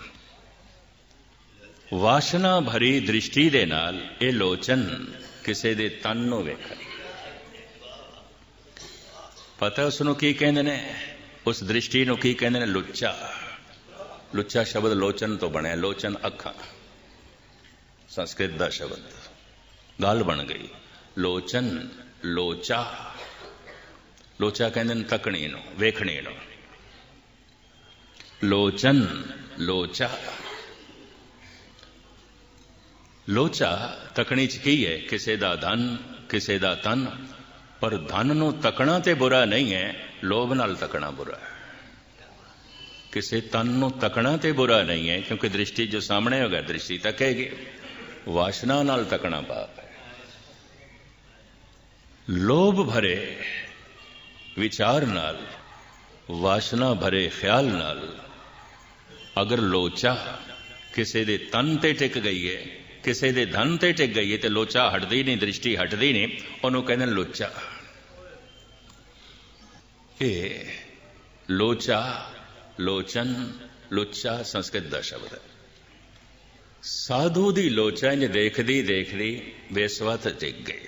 ਵਾਸ਼ਨਾ ਭਰੀ ਦ੍ਰਿਸ਼ਟੀ ਦੇ ਨਾਲ ਇਹ ਲੋਚਨ ਕਿਸੇ ਦੇ ਤਨ ਨੂੰ ਵੇਖਣ ਪਤਾ ਉਸ ਨੂੰ ਕੀ ਕਹਿੰਦੇ ਨੇ ਉਸ ਦ੍ਰਿਸ਼ਟੀ ਨੂੰ ਕੀ ਕਹਿੰਦੇ ਨੇ ਲੁੱਚਾ ਲੁੱਚਾ ਸ਼ਬਦ ਲੋਚਨ ਤੋਂ ਬਣਿਆ ਲੋਚਨ ਅੱਖਾਂ ਸੰਸਕ੍ਰਿਤ ਦਾ ਸ਼ਬਦ ਗੱਲ ਬਣ ਗਈ ਲੋਚਨ ਲੋਚਾ ਲੋਚਾ ਕਹਿੰਦੇ ਨੇ ਤਕਣੀ ਨੂੰ ਵੇਖਣੀ ਨੂੰ ਲੋਚਨ ਲੋਚਾ ਲੋਚਾ ਤਕਣੀ ਚ ਕੀ ਹੈ ਕਿਸੇ ਦਾ ਧਨ ਕਿਸੇ ਦਾ ਤਨ ਪਰ ਧਨ ਨੂੰ ਤਕਣਾ ਤੇ ਬੁਰਾ ਨਹੀਂ ਹੈ ਲੋਭ ਨਾਲ ਤਕਣਾ ਬੁਰਾ ਹੈ ਕਿਸੇ ਤਨ ਨੂੰ ਤਕਣਾ ਤੇ ਬੁਰਾ ਨਹੀਂ ਹੈ ਕਿਉਂਕਿ ਦ੍ਰਿਸ਼ਟੀ ਜੋ ਸਾਹਮਣੇ ਹੋਗਾ ਦ੍ਰਿਸ਼ਟੀ ਤੱਕੇਗੀ ਵਾਸ਼ਨਾ ਨਾਲ ਤਕਣਾ ਪਾਪ ਹੈ ਲੋਭ ਭਰੇ ਵਿਚਾਰ ਨਾਲ, ਵਾਸ਼ਨਾ ਭਰੇ ਖਿਆਲ ਨਾਲ, ਅਗਰ ਲੋਚਾ ਕਿਸੇ ਦੇ ਤਨ ਤੇ ਟਿਕ ਗਈ ਹੈ ਕਿਸੇ ਦੇ ਧਨ ਤੇ ਟਿਕ ਗਈ ਹੈ ਤੇ ਲੋਚਾ ਹਟਦੀ ਨਹੀਂ, ਦ੍ਰਿਸ਼ਟੀ ਹਟਦੀ ਨਹੀਂ, ਉਹਨੂੰ ਕਹਿੰਦੇ ਲੋਚਾ। ਇਹ ਲੋਚਾ, ਲੋਚਨ, ਲੁੱਚਾ ਸੰਸਕ੍ਰਿਤ ਦਾ ਸ਼ਬਦ ਹੈ। ਸਾਧੂ ਦੀ ਲੋਚਾ ਇੰਜ ਦੇਖਦੀ ਦੇਖਦੀ ਬੇਸਵਤ ਟਿਕ ਗਈ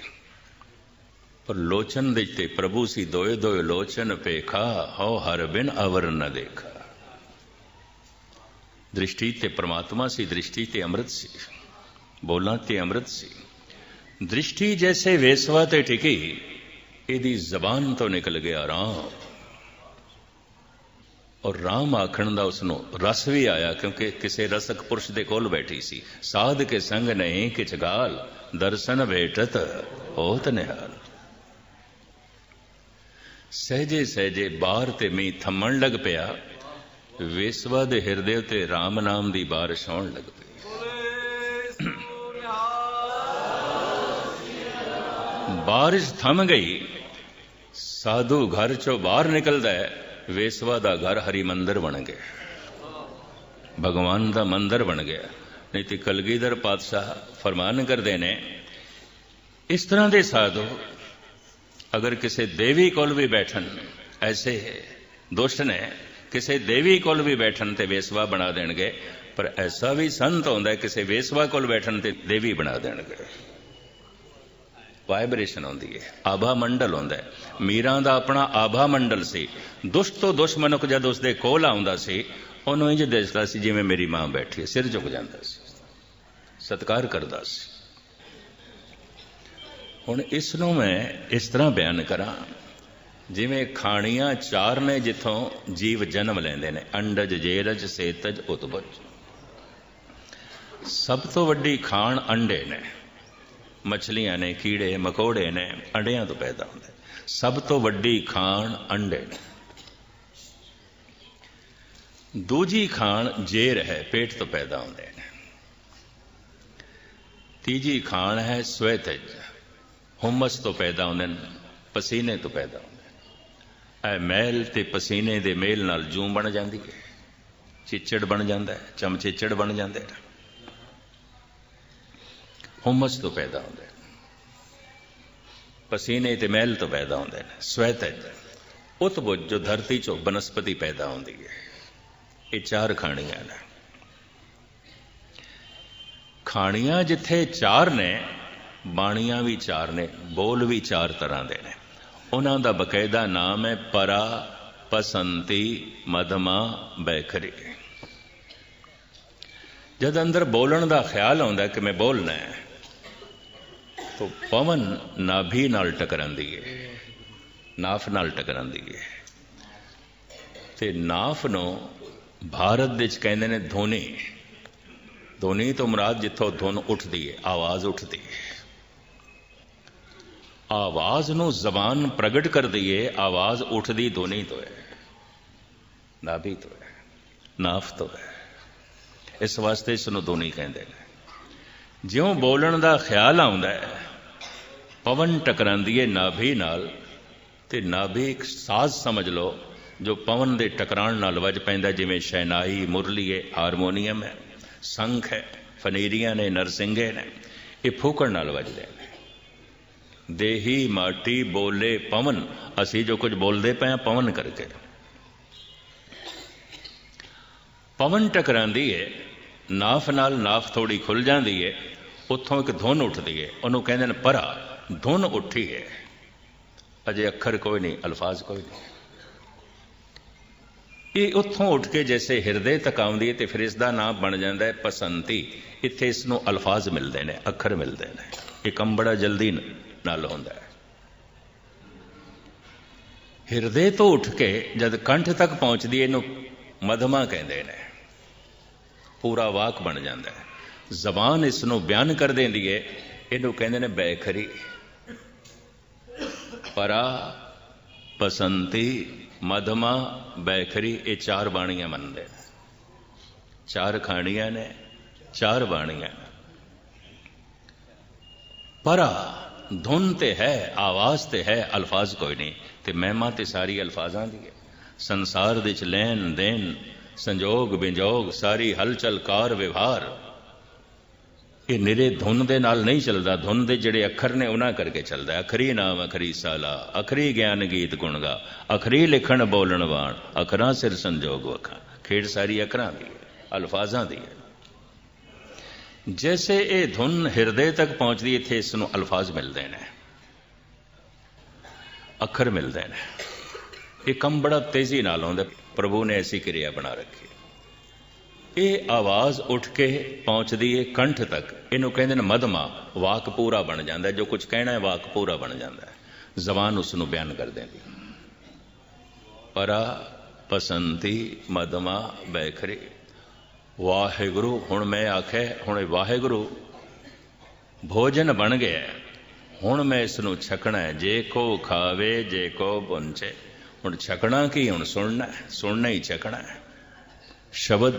ਪਰ ਲੋਚਨ ਦੇ ਤੇ ਪ੍ਰਭੂ ਸੀ ਦੋਏ ਦੋਏ ਲੋਚਨ ਪੇਖਾ, ਹਉ ਹਰ ਬਿਨ ਅਵਰ ਨ ਦੇਖਾ। ਦ੍ਰਿਸ਼ਟੀ ਤੇ ਪ੍ਰਮਾਤਮਾ ਸੀ, ਦ੍ਰਿਸ਼ਟੀ ਤੇ ਅੰਮ੍ਰਿਤ ਸੀ, ਬੋਲਾਂ ਤੇ ਅੰਮ੍ਰਿਤ ਸੀ। ਦ੍ਰਿਸ਼ਟੀ ਜੈਸੇ ਵੇਸਵਾ ਤੇ ਟਿਕੀ, ਇਹਦੀ ਜ਼ਬਾਨ ਤੋਂ ਨਿਕਲ ਗਿਆ ਰਾਮ। ਔਰ ਰਾਮ ਆਖਣ ਦਾ ਉਸ ਨੂੰ ਰਸ ਵੀ ਆਇਆ, ਕਿਉਂਕਿ ਕਿਸੇ ਰਸਕ ਪੁਰਸ਼ ਦੇ ਕੋਲ ਬੈਠੀ ਸੀ। ਸਾਧ ਕੇ ਸੰਗ ਨਹੀਂ ਕਿਛ ਗਾਲ, ਦਰਸ਼ਨ ਭੇਟਤ ਹੋਤ ਨਿਹਾਲ। ਸਹਜੇ ਸਹਜੇ ਬਾਹਰ ਤੇ ਮੀ ਥੰਮਣ ਲੱਗ ਪਿਆ। ਵੇਸਵਾ ਦੇ ਹਿਰਦੇ ਤੇ RAM ਨਾਮ ਦੀ ਬਾਰਿਸ਼ ਆਉਣ ਲੱਗ ਪਈ। ਬਾਰਿਸ਼ ਥੰਮ ਗਈ। ਸਾਧੂ ਘਰ ਚੋਂ ਬਾਹਰ ਨਿਕਲਦਾ ਹੈ। ਵੇਸਵਾ ਦਾ ਘਰ ਹਰੀ ਮੰਦਰ ਬਣ ਗਿਆ। ਭਗਵਾਨ ਦਾ ਮੰਦਰ ਬਣ ਗਿਆ। ਨਹੀਂ ਤੇ ਕਲਗੀਧਰ ਪਾਤਸ਼ਾਹ ਫਰਮਾਨ ਕਰਦੇ ਨੇ, ਇਸ ਤਰ੍ਹਾਂ ਦੇ ਸਾਧੂ ਅਗਰ ਕਿਸੇ ਦੇਵੀ ਕੋਲ ਵੀ ਬੈਠਣ ਐਸੇ ਦੁਸ਼ਟ ਨੇ ਕਿਸੇ ਦੇਵੀ ਕੋਲ ਵੀ ਬੈਠਣ ਤੇ ਵੇਸਵਾ ਬਣਾ ਦੇਣਗੇ ਪਰ ਐਸਾ ਵੀ ਸੰਤ ਹੁੰਦਾ ਕਿਸੇ ਵੇਸਵਾ ਕੋਲ ਬੈਠਣ ਤੇ ਦੇਵੀ ਬਣਾ ਦੇਣਗੇ ਵਾਈਬ੍ਰੇਸ਼ਨ ਹੁੰਦੀ ਹੈ ਆਭਾ ਮੰਡਲ ਹੁੰਦਾ ਹੈ ਮੀਰਾਂ ਦਾ ਆਪਣਾ ਆਭਾ ਮੰਡਲ ਸੀ ਦੁਸ਼ਟ ਤੋਂ ਦੁਸ਼ਮਨਕ ਜਦ ਉਸਦੇ ਕੋਲ ਆਉਂਦਾ ਸੀ ਉਹਨੂੰ ਇੰਜ ਦੇਖਦਾ ਸੀ ਜਿਵੇਂ ਮੇਰੀ ਮਾਂ ਬੈਠੀ ਹੈ ਸਿਰ ਝੁਕ ਜਾਂਦਾ ਸੀ ਸਤਕਾਰ ਕਰਦਾ ਸੀ ਹੁਣ ਇਸ ਨੂੰ ਮੈਂ ਇਸ ਤਰ੍ਹਾਂ ਬਿਆਨ ਕਰਾਂ। ਜਿਵੇਂ ਖਾਣੀਆਂ ਚਾਰ ਨੇ ਜਿੱਥੋਂ ਜੀਵ ਜਨਮ ਲੈਂਦੇ ਨੇ, ਅੰਡਜ, ਜੇਰਜ, ਸੇਤਜ ਉਤਬਜ ਸਭ ਤੋਂ ਵੱਡੀ ਖਾਣ ਅੰਡੇ ਨੇ। ਮੱਛਲੀਆਂ ਨੇ, ਕੀੜੇ, ਮਕੌੜੇ ਨੇ, ਅੰਡਿਆਂ ਤੋਂ ਪੈਦਾ ਹੁੰਦੇ। ਸਭ ਤੋਂ ਵੱਡੀ ਖਾਣ ਅੰਡੇ ਨੇ। ਦੂਜੀ ਖਾਣ ਜੇਰ ਹੈ, ਪੇਟ ਤੋਂ ਪੈਦਾ ਹੁੰਦੇ ਨੇ। ਤੀਜੀ ਖਾਣ ਹੈ ਸਵੈਤਜ। ਹੁਮਸ ਤੋਂ ਪੈਦਾ ਹੁੰਦੇ ਨੇ, ਪਸੀਨੇ ਤੋਂ ਪੈਦਾ ਹੁੰਦੇ ਨੇ। ਮਹਿਲ ਮੈਲ ਤੇ ਪਸੀਨੇ ਦੇ ਮੇਲ ਨਾਲ ਜੂੰ ਬਣ ਜਾਂਦੀ ਹੈ। ਚਿੱਚੜ ਬਣ ਜਾਂਦਾ ਹੈ, ਚਮਚਿੱਚੜ ਬਣ ਜਾਂਦੇ ਨੇ ਹੁਮਸ ਤੋਂ ਪੈਦਾ ਹੁੰਦੇ ਨੇ। ਪਸੀਨੇ ਤੇ ਮਹਿਲ ਤੋਂ ਪੈਦਾ ਹੁੰਦੇ ਨੇ ਸਵੈਤ ਸਵੈਤਜ ਉਤਬੁੱਝ ਜੋ ਧਰਤੀ ਚੋਂ ਬਨਸਪਤੀ ਪੈਦਾ ਹੁੰਦੀ ਹੈ। ਇਹ ਚਾਰ ਖਾਣੀਆਂ ਨੇ। ਖਾਣੀਆਂ ਜਿੱਥੇ ਚਾਰ ਨੇ ਬਾਣੀਆਂ ਵੀ ਚਾਰ ਨੇ, ਬੋਲ ਵੀ ਚਾਰ ਤਰ੍ਹਾਂ ਦੇ ਨੇ। ਉਹਨਾਂ ਦਾ ਬਕਾਇਦਾ ਨਾਮ ਹੈ, ਪਰਾ, ਪਸੰਤੀ, ਮਧਮਾ, ਬੈਖਰੀ। ਜਦ ਅੰਦਰ ਬੋਲਣ ਦਾ ਖਿਆਲ ਆਉਂਦਾ ਕਿ ਮੈਂ ਬੋਲਣਾ ਹੈ, ਤਾਂ ਪਵਨ ਨਾਭੀ ਨਾਲ ਟਕਰਾਂਦੀ ਹੈ। ਨਾਫ ਨਾਲ ਟਕਰਾਂਦੀ ਹੈ। ਤੇ ਨਾਫ ਨੂੰ ਭਾਰਤ ਵਿੱਚ ਕਹਿੰਦੇ ਨੇ ਧੋਨੀ। ਧੋਨੀ ਤੋਂ ਮੁਰਾਦ ਜਿੱਥੋਂ ਧੁਨ ਉੱਠਦੀ ਹੈ, ਆਵਾਜ਼ ਉੱਠਦੀ ਹੈ। ਆਵਾਜ਼ ਨੂੰ ਜ਼ਬਾਨ ਪ੍ਰਗਟ ਕਰਦੀ ਹੈ ਆਵਾਜ਼ ਉੱਠਦੀ ਧੁਨੀ ਤੋਂ ਹੈ, ਨਾਭੀ ਤੋਂ ਹੈ, ਨਾਫ ਤੋਂ ਹੈ। ਇਸ ਵਾਸਤੇ ਇਸ ਨੂੰ ਧੁਨੀ ਕਹਿੰਦੇ ਨੇ। ਜਿਉਂ ਬੋਲਣ ਦਾ ਖਿਆਲ ਆਉਂਦਾ ਹੈ, ਪਵਨ ਟਕਰਾਂਦੀ ਹੈ ਨਾਭੀ ਨਾਲ, ਤੇ ਨਾਭੀ ਇੱਕ ਸਾਜ਼ ਸਮਝ ਲਓ, ਜੋ ਪਵਨ ਦੇ ਟਕਰਾਣ ਨਾਲ ਵੱਜ ਪੈਂਦਾ, ਜਿਵੇਂ ਸ਼ੈਨਾਈ ਮੁਰਲੀ ਹੈ ਹਾਰਮੋਨੀਅਮ ਹੈ, ਸੰਖ ਹੈ, ਫਨੀਰੀਆਂ ਨੇ ਨਰਸਿੰਘੇ ਨੇ, ਇਹ ਫੂਕਣ ਨਾਲ ਵੱਜਦੇ ਨੇ। ਦੇਹੀ ਮਾਟੀ ਬੋਲੇ ਪਵਨ। ਅਸੀਂ ਜੋ ਕੁਝ ਬੋਲਦੇ ਪਏ ਹਾਂ, ਪਵਨ ਕਰਕੇ। ਪਵਨ ਟਕਰਾਂਦੀ ਹੈ ਨਾਫ ਨਾਲ ਨਾਫ ਥੋੜੀ ਖੁੱਲ ਜਾਂਦੀ ਹੈ ਉੱਥੋਂ ਇੱਕ ਧੁਨ ਉੱਠਦੀ ਹੈ ਉਹਨੂੰ ਕਹਿੰਦੇ ਨੇ ਪਰਾ, ਧੁਨ ਉੱਠੀ ਹੈ ਅਜੇ ਅੱਖਰ ਕੋਈ ਨਹੀਂ, ਅਲਫਾਜ਼ ਕੋਈ ਨਹੀਂ। ਇਹ ਉੱਥੋਂ ਉੱਠ ਕੇ ਜੈਸੇ ਹਿਰਦੇ ਤੱਕ ਆਉਂਦੀ ਹੈ ਤੇ ਫਿਰ ਇਸ ਦਾ ਨਾਮ ਬਣ ਜਾਂਦਾ ਹੈ ਪਸੰਤੀ। ਇੱਥੇ ਇਸ ਨੂੰ ਅਲਫਾਜ਼ ਮਿਲਦੇ ਨੇ, ਅੱਖਰ ਮਿਲਦੇ ਨੇ। ਇਹ ਕੰਮ ਬੜਾ ਜਲਦੀ ਨਾਲ ਹੁੰਦਾ ਹੈ। ਹਿਰਦੇ ਤੋਂ ਉੱਠ ਕੇ ਜਦ ਕੰਠ ਤੱਕ ਪਹੁੰਚਦੀ ਇਹਨੂੰ ਮਧਮਾ ਕਹਿੰਦੇ ਨੇ। ਪੂਰਾ ਵਾਕ ਬਣ ਜਾਂਦਾ ਹੈ। ਜ਼ਬਾਨ ਇਸ ਨੂੰ ਬਿਆਨ ਕਰ ਦਿੰਦੀ ਹੈ, ਇਹਨੂੰ ਕਹਿੰਦੇ ਨੇ ਬੈਖਰੀ। ਪਰਾ ਬਸੰਤੀ ਮਧਮਾ ਬੈਖਰੀ, ਇਹ ਚਾਰ ਬਾਣੀਆਂ ਮੰਨਦੇ ਨੇ। ਚਾਰ ਖਾਣੀਆਂ ਨੇ, ਚਾਰ ਬਾਣੀਆਂ ਪਰਾ ਧੁਨ ਤੇ ਹੈ, ਆਵਾਜ਼ ਤੇ ਹੈ, ਅਲਫਾਜ਼ ਕੋਈ ਨਹੀਂ। ਤੇ ਮਹਿਮਾ ਤੇ ਸਾਰੀ ਅਲਫਾਜ਼ਾਂ ਦੀ ਹੈ। ਸੰਸਾਰ ਦੇ ਵਿੱਚ ਲੈਣ ਦੇਣ, ਸੰਜੋਗ ਵਿਜੋਗ ਸਾਰੀ ਹਲਚਲ ਕਾਰ ਵਿਵਹਾਰ। ਇਹ ਨਿਰੇ ਧੁਨ ਦੇ ਨਾਲ ਨਹੀਂ ਚੱਲਦਾ। ਧੁਨ ਦੇ ਜਿਹੜੇ ਅੱਖਰ ਨੇ, ਉਹਨਾਂ ਕਰਕੇ ਚੱਲਦਾ ਅਖਰੀ ਨਾਮ, ਅਖਰੀ ਸਾਲਾ, ਅਖਰੀ ਗਿਆਨ ਗੀਤ ਗੁਣਗਾ ਅਖਰੀ ਲਿਖਣ ਬੋਲਣ ਵਾਣ, ਅਖਰਾਂ ਸਿਰ ਸੰਜੋਗ ਵਖਾ। ਖੇਡ ਸਾਰੀ ਅੱਖਰਾਂ ਦੀ ਹੈ, ਅਲਫਾਜ਼ਾਂ ਦੀ ਹੈ। ਜੈਸੇ ਇਹ ਧੁਨ ਹਿਰਦੇ ਤੱਕ ਪਹੁੰਚਦੀ ਇੱਥੇ ਇਸ ਨੂੰ ਅਲਫਾਜ਼ ਮਿਲਦੇ ਨੇ ਅੱਖਰ ਮਿਲਦੇ ਨੇ ਇਹ ਕੰਮ ਬੜਾ ਤੇਜ਼ੀ ਨਾਲ ਆਉਂਦਾ ਪ੍ਰਭੂ ਨੇ ਐਸੀ ਕਿਰਿਆ ਬਣਾ ਰੱਖੀ ਇਹ ਆਵਾਜ਼ ਉੱਠ ਕੇ ਪਹੁੰਚਦੀ ਹੈ ਕੰਠ ਤੱਕ ਇਹਨੂੰ ਕਹਿੰਦੇ ਨੇ ਮਧਮਾ ਵਾਕ ਪੂਰਾ ਬਣ ਜਾਂਦਾ ਜੋ ਕੁਝ ਕਹਿਣਾ ਹੈ ਵਾਕ ਪੂਰਾ ਬਣ ਜਾਂਦਾ ਹੈ ਜ਼ਬਾਨ ਉਸ ਨੂੰ ਬਿਆਨ ਕਰ ਦਿੰਦੀ ਪਰਾ ਪਸੰਤੀ ਮਧਮਾ ਬੈਖਰੀ ਵਾਹਿਗੁਰੂ, ਹੁਣ ਮੈਂ ਆਖਿਆ, ਹੁਣ ਵਾਹਿਗੁਰੂ, ਭੋਜਨ ਬਣ ਗਿਆ। ਹੁਣ ਮੈਂ ਇਸ ਨੂੰ ਛਕਣਾ ਹੈ। ਜੇ ਕੋ ਖਾਵੇ, ਜੇ ਕੋ ਪੁੰਚੇ ਹੁਣ ਛਕਣਾ ਕੀ ਹੁਣ ਸੁਣਨਾ ਸੁਣਨਾ ਹੀ ਛਕਣਾ ਹੈ। ਸ਼ਬਦ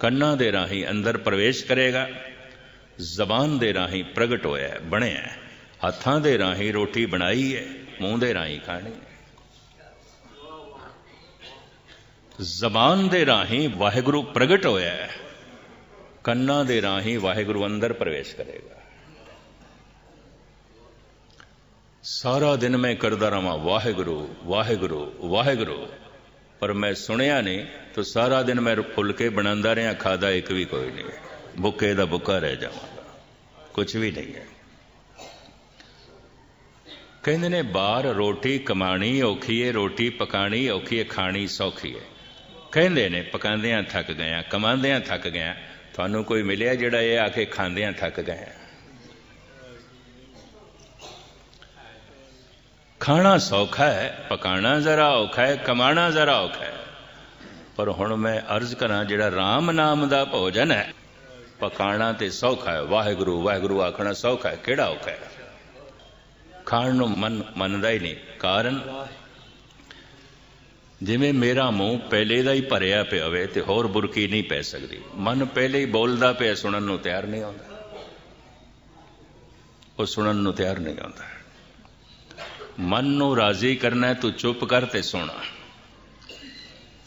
ਕੰਨਾਂ ਦੇ ਰਾਹੀਂ ਅੰਦਰ ਪ੍ਰਵੇਸ਼ ਕਰੇਗਾ। ਜ਼ਬਾਨ ਦੇ ਰਾਹੀਂ ਪ੍ਰਗਟ ਹੋਇਆ ਬਣਿਆ ਹੱਥਾਂ ਦੇ ਰਾਹੀਂ ਰੋਟੀ ਬਣਾਈ ਹੈ। ਮੂੰਹ ਦੇ ਰਾਹੀਂ ਖਾਣੀ ਹੈ। ਜ਼ਬਾਨ ਦੇ ਰਾਹੀਂ ਵਾਹਿਗੁਰੂ ਪ੍ਰਗਟ ਹੋਇਆ ਹੈ। ਕੰਨਾਂ ਦੇ ਰਾਹੀਂ ਵਾਹਿਗੁਰੂ ਅੰਦਰ ਪ੍ਰਵੇਸ਼ ਕਰੇਗਾ। ਸਾਰਾ ਦਿਨ ਮੈਂ ਕਰਦਾ ਰਵਾਂ ਵਾਹਿਗੁਰੂ ਵਾਹਿਗੁਰੂ ਵਾਹਿਗੁਰੂ। ਪਰ ਮੈਂ ਸੁਣਿਆ ਨਹੀਂ, ਤਾਂ ਸਾਰਾ ਦਿਨ ਮੈਂ ਫੁੱਲ ਕੇ ਬਣਾਉਂਦਾ ਰਿਹਾ, ਖਾਦਾ ਇੱਕ ਵੀ ਕੋਈ ਨਹੀਂ। ਭੁੱਖੇ ਦਾ ਭੁੱਖਾ ਰਹਿ ਜਾਵਾਂਗਾ। ਕੁਝ ਵੀ ਨਹੀਂ ਹੈ। ਕਹਿੰਦੇ ਨੇ, ਬਾਹਰ ਰੋਟੀ ਕਮਾਣੀ ਔਖੀ ਏ, ਰੋਟੀ ਪਕਾਣੀ ਔਖੀ ਹੈ ਖਾਣੀ ਸੌਖੀ ਹੈ ਕਹਿੰਦੇ ਨੇ, ਪਕਾਉਂਦਿਆਂ ਥੱਕ ਗਿਆ ਕਮਾਉਂਦਿਆਂ ਥੱਕ ਗਿਆ ਤੁਹਾਨੂੰ ਕੋਈ ਮਿਲਿਆ ਜਿਹੜਾ ਇਹ ਆ ਕੇ ਖਾਂਦਿਆਂ ਥੱਕ ਗਿਆ ਖਾਣਾ ਸੌਖਾ ਹੈ ਪਕਾਣਾ ਜ਼ਰਾ ਔਖਾ ਹੈ ਕਮਾਣਾ ਜ਼ਰਾ ਔਖਾ ਹੈ। ਪਰ ਹੁਣ ਮੈਂ ਅਰਜ਼ ਕਰਾਂ, ਜਿਹੜਾ RAM ਨਾਮ ਦਾ ਭੋਜਨ ਹੈ ਪਕਾਣਾ ਤੇ ਸੌਖਾ ਹੈ। ਵਾਹਿਗੁਰੂ ਵਾਹਿਗੁਰੂ ਆਖਣਾ ਸੌਖਾ ਹੈ, ਕਿਹੜਾ ਔਖਾ ਹੈ? ਖਾਣ ਨੂੰ ਮਨ, ਮੰਨਦਾ ਹੀ ਨਹੀਂ। ਕਾਰਨ? ਜਿਵੇਂ ਮੇਰਾ ਮੂੰਹ ਪਹਿਲੇ ਦਾ ਹੀ ਭਰਿਆ ਪਿਆ ਹੋਵੇ ਤੇ ਹੋਰ ਬੁਰਕੀ ਨਹੀਂ ਪੈ ਸਕਦੀ। ਮਨ ਪਹਿਲੇ ਹੀ ਬੋਲਦਾ ਪਿਆ ਸੁਣਨ ਨੂੰ ਤਿਆਰ ਨਹੀਂ ਆਉਂਦਾ। ਉਹ ਸੁਣਨ ਨੂੰ ਤਿਆਰ ਨਹੀਂ ਆਉਂਦਾ। ਮਨ ਨੂੰ ਰਾਜ਼ੀ ਕਰਨਾ ਤੂੰ ਚੁੱਪ ਕਰ ਤੇ ਸੁਣ।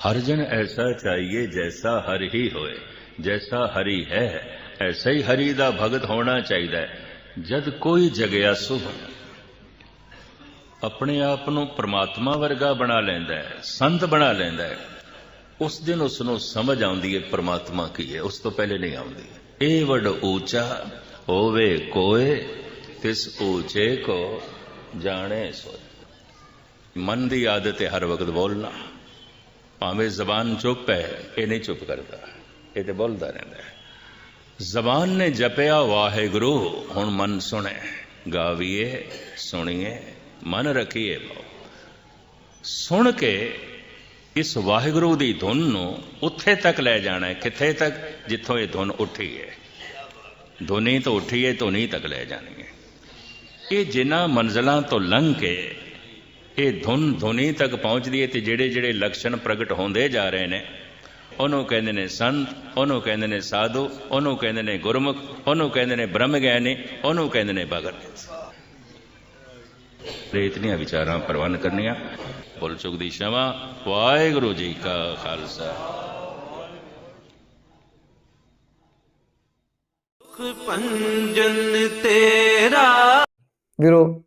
ਹਰ ਜਨ ਐਸਾ ਚਾਹੀਏ ਜੈਸਾ ਹਰ ਹੀ ਹੋਏ, ਜੈਸਾ ਹਰੀ ਹੈ, ਐਸਾ ਹੀ ਹਰੀ ਦਾ ਭਗਤ ਹੋਣਾ ਚਾਹੀਦਾ ਜਦ ਕੋਈ ਜਗਿਆ ਸੁਭ। ਆਪਣੇ ਆਪ ਨੂੰ ਪ੍ਰਮਾਤਮਾ ਵਰਗਾ ਬਣਾ ਲੈਂਦਾ ਹੈ, ਸੰਤ ਬਣਾ ਲੈਂਦਾ ਹੈ। ਉਸ ਦਿਨ ਉਸ ਨੂੰ ਸਮਝ ਆਉਂਦੀ ਹੈ ਪ੍ਰਮਾਤਮਾ ਕੀ ਹੈ, ਉਸ ਤੋਂ ਪਹਿਲੇ ਨਹੀਂ ਆਉਂਦੀ। ਇਹ ਵੱਡ ਉੱਚਾ ਹੋਵੇ ਕੋਏ, ਤਿਸ ਊਚੇ ਕੋ ਜਾਣੇ ਸੋਚ ਮਨ ਦੀ ਆਦਤ ਹੈ ਹਰ ਵਕਤ ਬੋਲਣਾ। ਭਾਵੇਂ ਜ਼ਬਾਨ ਚੁੱਪ ਹੈ, ਇਹ ਨਹੀਂ ਚੁੱਪ ਕਰਦਾ, ਇਹ ਤੇ ਬੋਲਦਾ ਰਹਿੰਦਾ ਹੈ। ਜ਼ਬਾਨ ਨੇ ਜਪਿਆ ਵਾਹਿਗੁਰੂ, ਹੁਣ ਮਨ ਸੁਣੇ। ਗਾਵੀਏ, ਸੁਣੀਏ। ਮਨ ਰਖੀਏ ਭਾਉ ਸੁਣ ਕੇ ਇਸ ਵਾਹਿਗੁਰੂ ਦੀ ਧੁਨ ਨੂੰ ਉੱਥੇ ਤੱਕ ਲੈ ਜਾਣਾ ਹੈ, ਕਿੱਥੇ ਤੱਕ? ਜਿੱਥੋਂ ਇਹ ਧੁਨ ਉੱਠੀ ਹੈ। ਧੁਨੀ ਤੋਂ ਉੱਠੀ ਹੈ, ਧੁਨੀ ਤੱਕ ਲੈ ਜਾਣੀ ਹੈ। ਇਹ ਜਿਨ੍ਹਾਂ ਮੰਜ਼ਲਾਂ ਤੋਂ ਲੰਘ ਕੇ ਇਹ ਧੁਨ ਧੁਨੀ ਤੱਕ ਪਹੁੰਚਦੀ ਹੈ ਤੇ ਜਿਹੜੇ ਜਿਹੜੇ ਲਕਸ਼ਣ ਪ੍ਰਗਟ ਹੁੰਦੇ ਜਾ ਰਹੇ ਨੇ, ਉਹਨੂੰ ਕਹਿੰਦੇ ਨੇ ਸੰਤ, ਉਹਨੂੰ ਕਹਿੰਦੇ ਨੇ ਸਾਧੂ, ਉਹਨੂੰ ਕਹਿੰਦੇ ਨੇ ਗੁਰਮੁਖ, ਉਹਨੂੰ ਕਹਿੰਦੇ ਨੇ ਬ੍ਰਹਮ ਗਿਆਨੀ ਉਹਨੂੰ ਕਹਿੰਦੇ ਨੇ ਭਗਤ। ਇਤਨੀਆਂ ਵਿਚਾਰਾਂ ਪ੍ਰਵਾਨ ਕਰਨੀਆਂ ਬੋਲ ਚੁੱਕ ਦੀ ਸ਼ਮਾ ਵਾਹਿਗੁਰੂ ਜੀ ਕਾ ਖਾਲਸਾ ਪੰਜਨ ਤੇਰਾ ਵੀਰੋ,